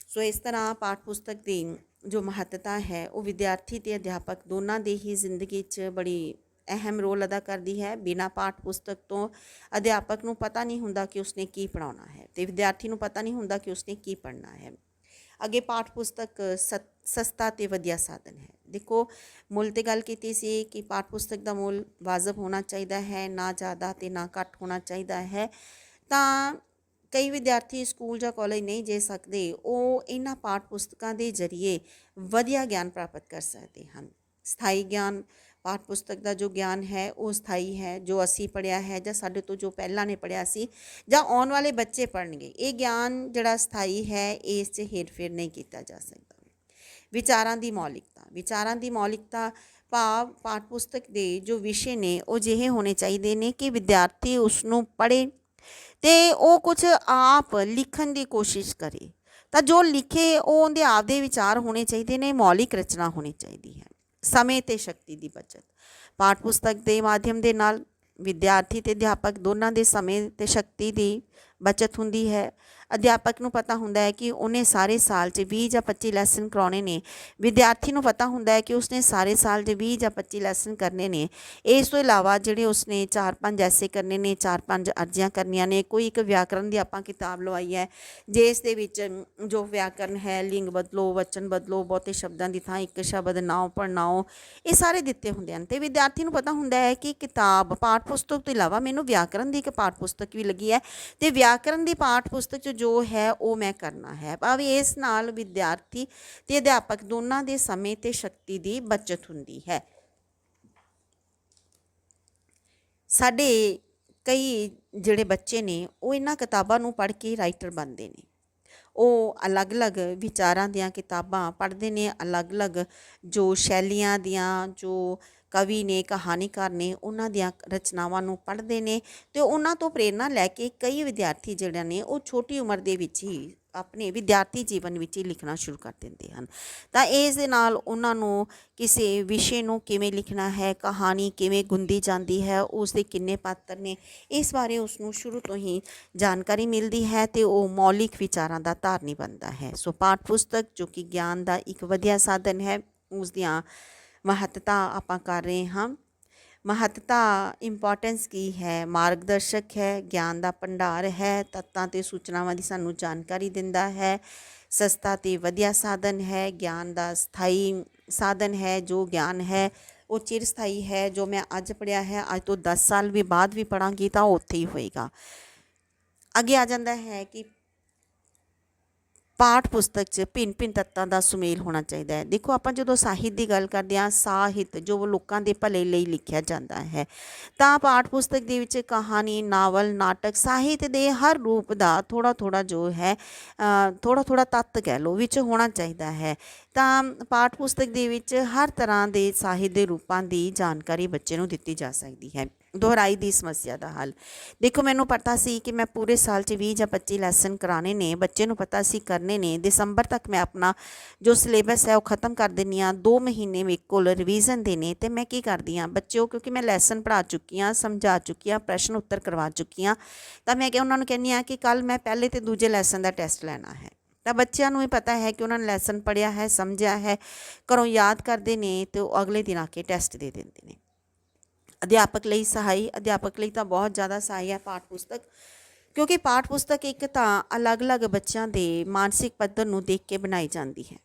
Speaker 1: ਸੋ ਇਸ ਤਰ੍ਹਾਂ ਪਾਠ ਪੁਸਤਕ ਦੀ ਜੋ ਮਹੱਤਤਾ ਹੈ, ਉਹ ਵਿਦਿਆਰਥੀ ਤੇ ਅਧਿਆਪਕ ਦੋਨਾਂ ਦੇ ਹੀ ਜ਼ਿੰਦਗੀ 'ਚ ਬੜੀ ਅਹਿਮ ਰੋਲ ਅਦਾ ਕਰਦੀ ਹੈ। ਬਿਨਾਂ ਪਾਠ ਪੁਸਤਕ ਤੋਂ ਅਧਿਆਪਕ ਨੂੰ ਪਤਾ ਨਹੀਂ ਹੁੰਦਾ ਕਿ ਉਸਨੇ ਕੀ ਪੜਾਉਣਾ ਹੈ ਤੇ ਵਿਦਿਆਰਥੀ ਨੂੰ ਪਤਾ ਨਹੀਂ ਹੁੰਦਾ ਕਿ ਉਸਨੇ ਕੀ ਪੜ੍ਹਨਾ ਹੈ। ਅੱਗੇ ਪਾਠ ਪੁਸਤਕ ਸਤ- ਸਸਤਾ ਤੇ ਵਧੀਆ ਸਾਧਨ ਹੈ। ਦੇਖੋ, ਮੁੱਲ ਤੇ ਗੱਲ ਕੀਤੀ ਸੀ ਕਿ ਪਾਠ ਪੁਸਤਕ ਦਾ ਮੁੱਲ ਵਾਜਬ ਹੋਣਾ ਚਾਹੀਦਾ ਹੈ, ਨਾ ਜ਼ਿਆਦਾ ਤੇ ਨਾ ਘੱਟ ਹੋਣਾ ਚਾਹੀਦਾ ਹੈ। ਤਾਂ ਕਈ ਵਿਦਿਆਰਥੀ ਸਕੂਲ ਜਾਂ ਕਾਲਜ ਨਹੀਂ ਜਾ ਸਕਦੇ, ਉਹ ਇਹਨਾਂ ਪਾਠ ਪੁਸਤਕਾਂ ਦੇ ਜ਼ਰੀਏ ਵਧੀਆ ਗਿਆਨ ਪ੍ਰਾਪਤ ਕਰ ਸਕਦੇ ਹਨ। ਸਥਾਈ ਗਿਆਨ ਪਾਠ ਪੁਸਤਕ ਦਾ ਜੋ ਗਿਆਨ ਹੈ, ਉਹ ਸਥਾਈ ਹੈ, ਜੋ ਅਸੀਂ ਪੜਿਆ ਹੈ ਜਾਂ ਸਾਡੇ ਤੋਂ ਜੋ ਪਹਿਲਾਂ ਨੇ ਪੜਿਆ ਸੀ ਜਾਂ ਆਉਣ ਵਾਲੇ ਬੱਚੇ ਪੜਨਗੇ ਇਹ ਗਿਆਨ ਜਿਹੜਾ ਸਥਾਈ ਹੈ, ਇਸ 'ਚ ਹੇਰਫੇਰ ਨਹੀਂ ਕੀਤਾ ਜਾ ਸਕਦਾ। ਵਿਚਾਰਾਂ ਦੀ ਮੌਲਿਕਤਾ, ਵਿਚਾਰਾਂ ਦੀ ਮੌਲਿਕਤਾ ਭਾਵ ਪਾਠ ਪੁਸਤਕ ਦੇ ਜੋ ਵਿਸ਼ੇ ਨੇ, ਉਹ ਜਿਹੇ ਹੋਣੇ ਚਾਹੀਦੇ ਨੇ ਕਿ ਵਿਦਿਆਰਥੀ ਉਸ ਨੂੰ ਪੜ੍ਹੇ ਤੇ ਉਹ ਕੁਝ ਆਪ ਲਿਖਣ ਦੀ ਕੋਸ਼ਿਸ਼ ਕਰੇ। ਤਾਂ ਜੋ ਲਿਖੇ ਉਹ ਉਹਦੇ ਆਪ ਦੇ ਵਿਚਾਰ ਹੋਣੇ ਚਾਹੀਦੇ ਨੇ, ਮੌਲਿਕ ਰਚਨਾ ਹੋਣੀ ਚਾਹੀਦੀ ਹੈ। ਸਮੇਂ ਤੇ ਸ਼ਕਤੀ ਦੀ ਬਚਤ। ਪਾਠ ਪੁਸਤਕ ਦੇ ਮਾਧਿਅਮ ਦੇ ਨਾਲ ਵਿਦਿਆਰਥੀ ਤੇ ਅਧਿਆਪਕ ਦੋਨਾਂ ਦੇ ਸਮੇਂ ਤੇ ਸ਼ਕਤੀ ਦੀ ਬਚਤ ਹੁੰਦੀ ਹੈ। ਅਧਿਆਪਕ ਨੂੰ ਪਤਾ ਹੁੰਦਾ ਹੈ ਕਿ ਉਹਨੇ ਸਾਰੇ ਸਾਲ 'ਚ 20 ਜਾਂ 25 ਲੈਸਨ ਕਰਾਉਣੇ ਨੇ। ਵਿਦਿਆਰਥੀ ਨੂੰ ਪਤਾ ਹੁੰਦਾ ਹੈ ਕਿ ਉਸਨੇ ਸਾਰੇ ਸਾਲ 'ਚ 20 ਜਾਂ 25 ਲੈਸਨ ਕਰਨੇ ਨੇ। ਇਸ ਤੋਂ ਇਲਾਵਾ ਜਿਹੜੇ ਉਸਨੇ 4-5 ਐਸੇ ਕਰਨੇ ਨੇ 4-5 ਅਰਜ਼ੀਆਂ ਕਰਨੀਆਂ ਨੇ, ਕੋਈ ਇੱਕ ਵਿਆਕਰਨ ਦੀ ਆਪਾਂ ਕਿਤਾਬ ਲਵਾਈ ਹੈ ਜਿਸ ਦੇ ਵਿੱਚ ਜੋ ਵਿਆਕਰਨ ਹੈ, ਲਿੰਗ ਬਦਲੋ, ਵਚਨ ਬਦਲੋ, ਬਹੁਤੇ ਸ਼ਬਦਾਂ ਦੀ ਥਾਂ ਇੱਕ ਸ਼ਬਦ, ਨਾਉ ਪੜਨਾਓ ਇਹ ਸਾਰੇ ਦਿੱਤੇ ਹੁੰਦੇ ਹਨ। ਤੇ ਵਿਦਿਆਰਥੀ ਨੂੰ ਪਤਾ ਹੁੰਦਾ ਹੈ ਕਿ ਕਿਤਾਬ ਪਾਠ ਪੁਸਤਕ ਤੋਂ ਇਲਾਵਾ ਮੈਨੂੰ ਵਿਆਕਰਨ ਦੀ ਇੱਕ ਪਾਠ ਪੁਸਤਕ ਵੀ ਲੱਗੀ ਹੈ। ਤੇ ਵਿਆਕਰਨ ਦੀ ਪਾਠ ਪੁਸਤਕ 'ਚ ਜੋ ਹੈ ਉਹ ਮੈਂ ਕਰਨਾ ਹੈ। ਭਾਵੇਂ ਇਸ ਨਾਲ ਵਿਦਿਆਰਥੀ ਤੇ ਅਧਿਆਪਕ ਦੋਨਾਂ ਦੇ ਸਮੇਂ ਤੇ ਸ਼ਕਤੀ ਦੀ ਬਚਤ ਹੁੰਦੀ ਹੈ। ਸਾਡੇ ਕਈ ਜਿਹੜੇ ਬੱਚੇ ਨੇ, ਉਹ ਇਹਨਾਂ ਕਿਤਾਬਾਂ ਨੂੰ ਪੜ੍ਹ ਕੇ ਰਾਈਟਰ ਬਣਦੇ ਨੇ। ਉਹ ਅਲੱਗ-ਅਲੱਗ ਵਿਚਾਰਾਂ ਦੀਆਂ ਕਿਤਾਬਾਂ ਪੜ੍ਹਦੇ ਨੇ, ਅਲੱਗ-ਅਲੱਗ ਜੋ ਸ਼ੈਲੀਆਂ ਦੀਆਂ, ਜੋ ਕਵੀ ਨੇ, ਕਹਾਣੀਕਾਰ ਨੇ ਉਹਨਾਂ ਦੀਆਂ ਰਚਨਾਵਾਂ ਨੂੰ ਪੜ੍ਹਦੇ ਨੇ ਤੇ ਉਹਨਾਂ ਤੋਂ ਪ੍ਰੇਰਨਾ ਲੈ ਕੇ ਕਈ ਵਿਦਿਆਰਥੀ ਜਿਹੜੇ ਨੇ ਉਹ ਛੋਟੀ ਉਮਰ ਦੇ ਵਿੱਚ ਹੀ ਆਪਣੇ ਵਿਦਿਆਰਥੀ ਜੀਵਨ ਵਿੱਚ ਹੀ ਲਿਖਣਾ ਸ਼ੁਰੂ ਕਰ ਦਿੰਦੇ ਹਨ। ਤਾਂ ਇਸ ਦੇ ਨਾਲ ਉਹਨਾਂ ਨੂੰ ਕਿਸੇ ਵਿਸ਼ੇ ਨੂੰ ਕਿਵੇਂ ਲਿਖਣਾ ਹੈ, ਕਹਾਣੀ ਕਿਵੇਂ ਗੁੰਦੀ ਜਾਂਦੀ ਹੈ, ਉਸ ਦੇ ਕਿੰਨੇ ਪਾਤਰ ਨੇ, ਇਸ ਬਾਰੇ ਉਸ ਨੂੰ ਸ਼ੁਰੂ ਤੋਂ ਹੀ ਜਾਣਕਾਰੀ ਮਿਲਦੀ ਹੈ ਤੇ ਉਹ ਮੌਲਿਕ ਵਿਚਾਰਾਂ ਦਾ ਧਾਰਨੀ ਬਣਦਾ ਹੈ। ਸੋ ਪਾਠ ਪੁਸਤਕ ਜੋ ਕਿ ਗਿਆਨ ਦਾ ਇੱਕ ਵਧੀਆ ਸਾਧਨ ਹੈ, ਉਸ ਦੀਆਂ ਮਹੱਤਤਾ ਆਪਾਂ ਕਰ ਰਹੇ ਹਾਂ। ਮਹੱਤਤਾ ਇੰਪੋਰਟੈਂਸ ਕੀ ਹੈ? ਮਾਰਗਦਰਸ਼ਕ ਹੈ, ਗਿਆਨ ਦਾ ਭੰਡਾਰ ਹੈ, ਤੱਤਾਂ ਤੇ ਸੂਚਨਾਵਾਂ ਦੀ ਸਾਨੂੰ ਜਾਣਕਾਰੀ ਦਿੰਦਾ ਹੈ, ਸਸਤਾ ਤੇ ਵਧੀਆ ਸਾਧਨ ਹੈ, ਗਿਆਨ ਦਾ ਸਥਾਈ ਸਾਧਨ ਹੈ, ਜੋ ਗਿਆਨ ਹੈ, ਉਹ ਚਿਰ ਸਥਾਈ ਹੈ, ਜੋ ਮੈਂ ਅੱਜ ਪੜਿਆ ਹੈ, ਅੱਜ ਤੋਂ 10 ਸਾਲ ਵੀ ਬਾਅਦ ਵੀ ਪੜਾਂਗੀ ਤਾਂ ਉਹ ਉੱਥੇ ਹੀ ਹੋਏਗਾ। ਅੱਗੇ ਆ ਜਾਂਦਾ ਹੈ ਕਿ ਪਾਠ ਪੁਸਤਕ 'ਚ ਭਿੰਨ ਭਿੰਨ ਤੱਤਾਂ ਦਾ ਸੁਮੇਲ ਹੋਣਾ ਚਾਹੀਦਾ ਹੈ। ਦੇਖੋ, ਆਪਾਂ ਜਦੋਂ ਸਾਹਿਤ ਦੀ ਗੱਲ ਕਰਦੇ ਹਾਂ, ਸਾਹਿਤ ਜੋ ਲੋਕਾਂ ਦੇ ਭਲੇ ਲਈ ਲਿਖਿਆ ਜਾਂਦਾ ਹੈ, ਤਾਂ ਪਾਠ ਪੁਸਤਕ ਦੇ ਵਿੱਚ ਕਹਾਣੀ, ਨਾਵਲ, ਨਾਟਕ, ਸਾਹਿਤ ਦੇ ਹਰ ਰੂਪ ਦਾ ਥੋੜਾ ਥੋੜਾ ਜੋ ਹੈ ਥੋੜਾ ਥੋੜਾ ਤੱਤ ਕਹਿ ਲਓ, ਵਿੱਚ ਹੋਣਾ ਚਾਹੀਦਾ ਹੈ। ਤਾਂ ਪਾਠ ਪੁਸਤਕ ਦੇ ਵਿੱਚ ਹਰ ਤਰ੍ਹਾਂ ਦੇ ਸਾਹਿਤ ਦੇ ਰੂਪਾਂ ਦੀ ਜਾਣਕਾਰੀ ਬੱਚੇ ਨੂੰ ਦਿੱਤੀ ਜਾ ਸਕਦੀ ਹੈ। ਦੁਹਰਾਈ ਦੀ ਸਮੱਸਿਆ ਦਾ ਹੱਲ। ਦੇਖੋ, ਮੈਨੂੰ ਪਤਾ ਸੀ ਕਿ ਮੈਂ ਪੂਰੇ ਸਾਲ 'ਚ 20 ਜਾਂ 25 ਲੈਸਨ ਕਰਾਣੇ ਨੇ, ਬੱਚੇ ਨੂੰ ਪਤਾ ਸੀ ਕਰਨੇ ਨੇ। ਦਸੰਬਰ ਤੱਕ ਮੈਂ ਆਪਣਾ ਜੋ ਸਿਲੇਬਸ ਹੈ ਉਹ ਖਤਮ ਕਰ ਦਿੰਨੀ ਆ 2 ਮਹੀਨੇ ਮੇਰੇ ਕੋਲ ਰਿਵੀਜ਼ਨ ਦੇ ਨੇ ਤੇ ਮੈਂ ਕੀ ਕਰਦੀ ਆ ਬੱਚਿਓ, ਕਿਉਂਕਿ ਮੈਂ ਲੈਸਨ ਪੜ੍ਹਾ ਚੁੱਕੀ ਆ ਸਮਝਾ ਚੁੱਕੀ ਆ ਪ੍ਰਸ਼ਨ ਉੱਤਰ ਕਰਵਾ ਚੁੱਕੀ ਆ ਤਾਂ ਮੈਂ ਕਿ ਉਹਨਾਂ ਨੂੰ ਕਹਿੰਨੀ ਆ ਕਿ ਕੱਲ ਮੈਂ ਪਹਿਲੇ ਤੇ ਦੂਜੇ ਲੈਸਨ ਦਾ ਟੈਸਟ ਲੈਣਾ ਹੈ। ਤਾਂ ਬੱਚਿਆਂ ਨੂੰ ਇਹ ਪਤਾ ਹੈ ਕਿ ਉਹਨਾਂ ਨੇ ਲੈਸਨ ਪੜ੍ਹਿਆ ਹੈ, ਸਮਝਿਆ ਹੈ, ਘਰੋਂ ਯਾਦ ਕਰਦੇ ਨੇ ਤੇ ਉਹ ਅਗਲੇ ਦਿਨ ਆ ਕੇ ਟੈਸਟ ਦੇ ਦਿੰਦੇ ਨੇ। ਅਧਿਆਪਕ ਲਈ ਸਹਾਈ, ਅਧਿਆਪਕ ਲਈ ਤਾਂ ਬਹੁਤ ਜ਼ਿਆਦਾ ਸਹਾਈ ਹੈ ਪਾਠ ਪੁਸਤਕ। ਕਿਉਂਕਿ ਪਾਠ ਪੁਸਤਕ ਇੱਕ ਤਾਂ ਅਲੱਗ-ਅਲੱਗ ਬੱਚਿਆਂ ਦੇ ਮਾਨਸਿਕ ਪੱਧਰ ਨੂੰ ਦੇਖ ਕੇ ਬਣਾਈ ਜਾਂਦੀ ਹੈ।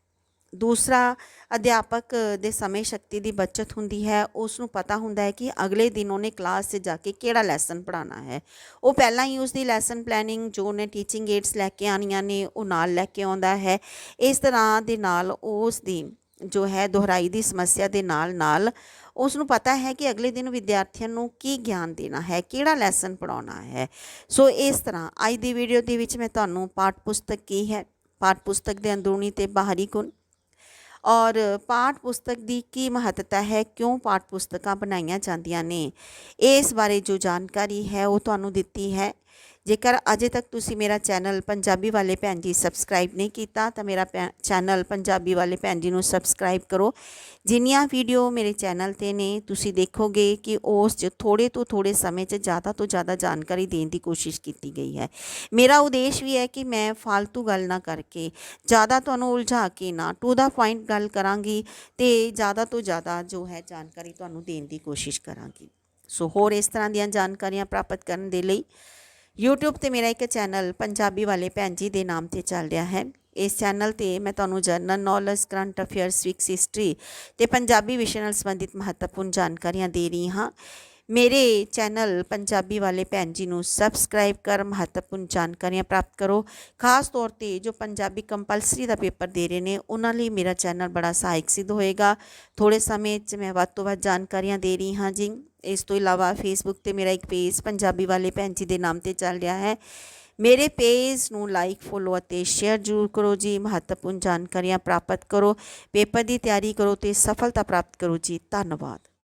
Speaker 1: ਦੂਸਰਾ, ਅਧਿਆਪਕ ਦੇ ਸਮੇਂ ਸ਼ਕਤੀ ਦੀ ਬਚਤ ਹੁੰਦੀ ਹੈ। ਉਸ ਨੂੰ ਪਤਾ ਹੁੰਦਾ ਹੈ ਕਿ ਅਗਲੇ ਦਿਨ ਉਹਨੇ ਕਲਾਸ 'ਚ ਜਾ ਕੇ ਕਿਹੜਾ ਲੈਸਨ ਪੜਾਉਣਾ ਹੈ। ਉਹ ਪਹਿਲਾਂ ਹੀ ਉਸ ਦੀ ਲੈਸਨ ਪਲੈਨਿੰਗ ਜੋ ਉਹਨੇ ਟੀਚਿੰਗ ਏਡਸ ਲੈ ਕੇ ਆਣੀਆਂ ਨੇ, ਉਹ ਨਾਲ ਲੈ ਕੇ ਆਉਂਦਾ ਹੈ। ਇਸ ਤਰ੍ਹਾਂ ਦੇ ਨਾਲ ਉਸ ਦੀ ਜੋ ਹੈ ਦੁਹਰਾਈ ਦੀ ਸਮੱਸਿਆ ਦੇ ਨਾਲ ਨਾਲ ਉਸ ਨੂੰ ਪਤਾ ਹੈ ਕਿ ਅਗਲੇ ਦਿਨ ਵਿਦਿਆਰਥੀਆਂ ਨੂੰ ਕੀ ਗਿਆਨ ਦੇਣਾ ਹੈ, ਕਿਹੜਾ ਲੈਸਨ ਪੜਾਉਣਾ ਹੈ। ਸੋ ਇਸ ਤਰ੍ਹਾਂ ਅੱਜ ਦੀ ਵੀਡੀਓ ਦੇ ਵਿੱਚ ਮੈਂ ਤੁਹਾਨੂੰ ਪਾਠ ਪੁਸਤਕ ਕੀ ਹੈ ਪਾਠ ਪੁਸਤਕ ਦੇ ਅੰਦਰੂਨੀ ਤੇ ਬਾਹਰੀ ਗੁਣ ਔਰ ਪਾਠ ਪੁਸਤਕ ਦੀ ਕੀ ਮਹੱਤਤਾ ਹੈ, ਕਿਉਂ ਪਾਠ ਪੁਸਤਕਾਂ ਬਣਾਈਆਂ ਜਾਂਦੀਆਂ ਨੇ, ਇਸ ਬਾਰੇ ਜੋ ਜਾਣਕਾਰੀ ਹੈ ਉਹ ਤੁਹਾਨੂੰ ਦਿੱਤੀ ਹੈ। ਜੇਕਰ ਅਜੇ ਤੱਕ ਤੁਸੀਂ ਮੇਰਾ ਚੈਨਲ ਪੰਜਾਬੀ ਵਾਲੇ ਭੈਣ ਜੀ ਸਬਸਕ੍ਰਾਈਬ ਨਹੀਂ ਕੀਤਾ, ਤਾਂ ਮੇਰਾ ਚੈਨਲ ਪੰਜਾਬੀ ਵਾਲੇ ਭੈਣ ਜੀ ਨੂੰ ਸਬਸਕ੍ਰਾਈਬ ਕਰੋ। ਜਿੰਨੀਆਂ ਵੀਡੀਓ ਮੇਰੇ ਚੈਨਲ ਤੇ ਨੇ, ਤੁਸੀਂ ਦੇਖੋਗੇ ਕਿ ਉਸ 'ਚ ਥੋੜੇ ਤੋਂ ਥੋੜੇ ਸਮੇਂ 'ਚ ਜ਼ਿਆਦਾ ਤੋਂ ਜ਼ਿਆਦਾ ਜਾਣਕਾਰੀ ਦੇਣ ਦੀ ਕੋਸ਼ਿਸ਼ ਕੀਤੀ ਗਈ ਹੈ। ਮੇਰਾ ਉਦੇਸ਼ ਵੀ ਹੈ ਕਿ ਮੈਂ ਫालतू ਗੱਲ ਨਾ ਕਰਕੇ, ਜ਼ਿਆਦਾ ਤੁਹਾਨੂੰ ਉਲਝਾ ਕੇ ਨਾ ਟੂ ਦਾ ਪੁਆਇੰਟ ਗੱਲ ਕਰਾਂਗੀ ਤੇ ਜ਼ਿਆਦਾ ਤੋਂ ਜ਼ਿਆਦਾ ਜੋ ਹੈ ਜਾਣਕਾਰੀ ਤੁਹਾਨੂੰ ਦੇਣ ਦੀ ਕੋਸ਼ਿਸ਼ ਕਰਾਂਗੀ। ਸੋ ਹੋਰ ਇਸ ਤਰ੍ਹਾਂ ਦੀਆਂ ਜਾਣਕਾਰੀਆਂ ਪ੍ਰਾਪਤ ਕਰਨ ਦੇ ਲਈ YouTube ਤੇ ਮੇਰਾ ਇੱਕ ਚੈਨਲ ਪੰਜਾਬੀ ਵਾਲੇ ਭੈਣ ਜੀ ਦੇ ਨਾਮ ਤੇ ਚੱਲ ਰਿਹਾ ਹੈ। ਇਸ ਚੈਨਲ ਤੇ ਮੈਂ ਤੁਹਾਨੂੰ general knowledge current affairs facts history ਤੇ ਪੰਜਾਬੀ ਵਿਸ਼ੇ ਨਾਲ ਸੰਬੰਧਿਤ ਮਹੱਤਵਪੂਰਨ ਜਾਣਕਾਰੀਆਂ ਦੇ ਰਹੀ ਹਾਂ। ਮੇਰੇ ਚੈਨਲ ਪੰਜਾਬੀ ਵਾਲੇ ਭੈਣ ਜੀ ਨੂੰ ਸਬਸਕ੍ਰਾਈਬ ਕਰ, ਮਹੱਤਵਪੂਰਨ ਜਾਣਕਾਰੀਆਂ ਪ੍ਰਾਪਤ ਕਰੋ। ਖਾਸ ਤੌਰ ਤੇ ਜੋ ਪੰਜਾਬੀ ਕੰਪਲਸਰੀ ਦਾ ਪੇਪਰ ਦੇ ਰਹੇ ਨੇ, ਉਹਨਾਂ ਲਈ ਮੇਰਾ ਚੈਨਲ ਬੜਾ ਸਹਾਇਕ ਸਿੱਧ ਹੋਏਗਾ। ਥੋੜੇ ਸਮੇਂ 'ਚ ਮੈਂ ਵੱਧ ਤੋਂ ਵੱਧ ਜਾਣਕਾਰੀਆਂ ਦੇ ਰਹੀ ਹਾਂ ਜੀ। ਇਸ ਤੋਂ ਇਲਾਵਾ ਫੇਸਬੁੱਕ ਤੇ ਮੇਰਾ ਇੱਕ ਪੇਜ ਪੰਜਾਬੀ ਵਾਲੇ ਭੈਣ ਜੀ ਦੇ ਨਾਮ ਤੇ ਚੱਲ ਰਿਹਾ ਹੈ। ਮੇਰੇ ਪੇਜ ਨੂੰ ਲਾਈਕ ਫੋਲੋ ਅਤੇ ਸ਼ੇਅਰ ਜ਼ਰੂਰ ਕਰੋ ਜੀ। ਮਹੱਤਵਪੂਰਨ ਜਾਣਕਾਰੀਆਂ ਪ੍ਰਾਪਤ ਕਰੋ। ਪੇਪਰ ਦੀ ਤਿਆਰੀ ਕਰੋ ਤੇ ਸਫਲਤਾ ਪ੍ਰਾਪਤ ਕਰੋ ਜੀ। ਧੰਨਵਾਦ।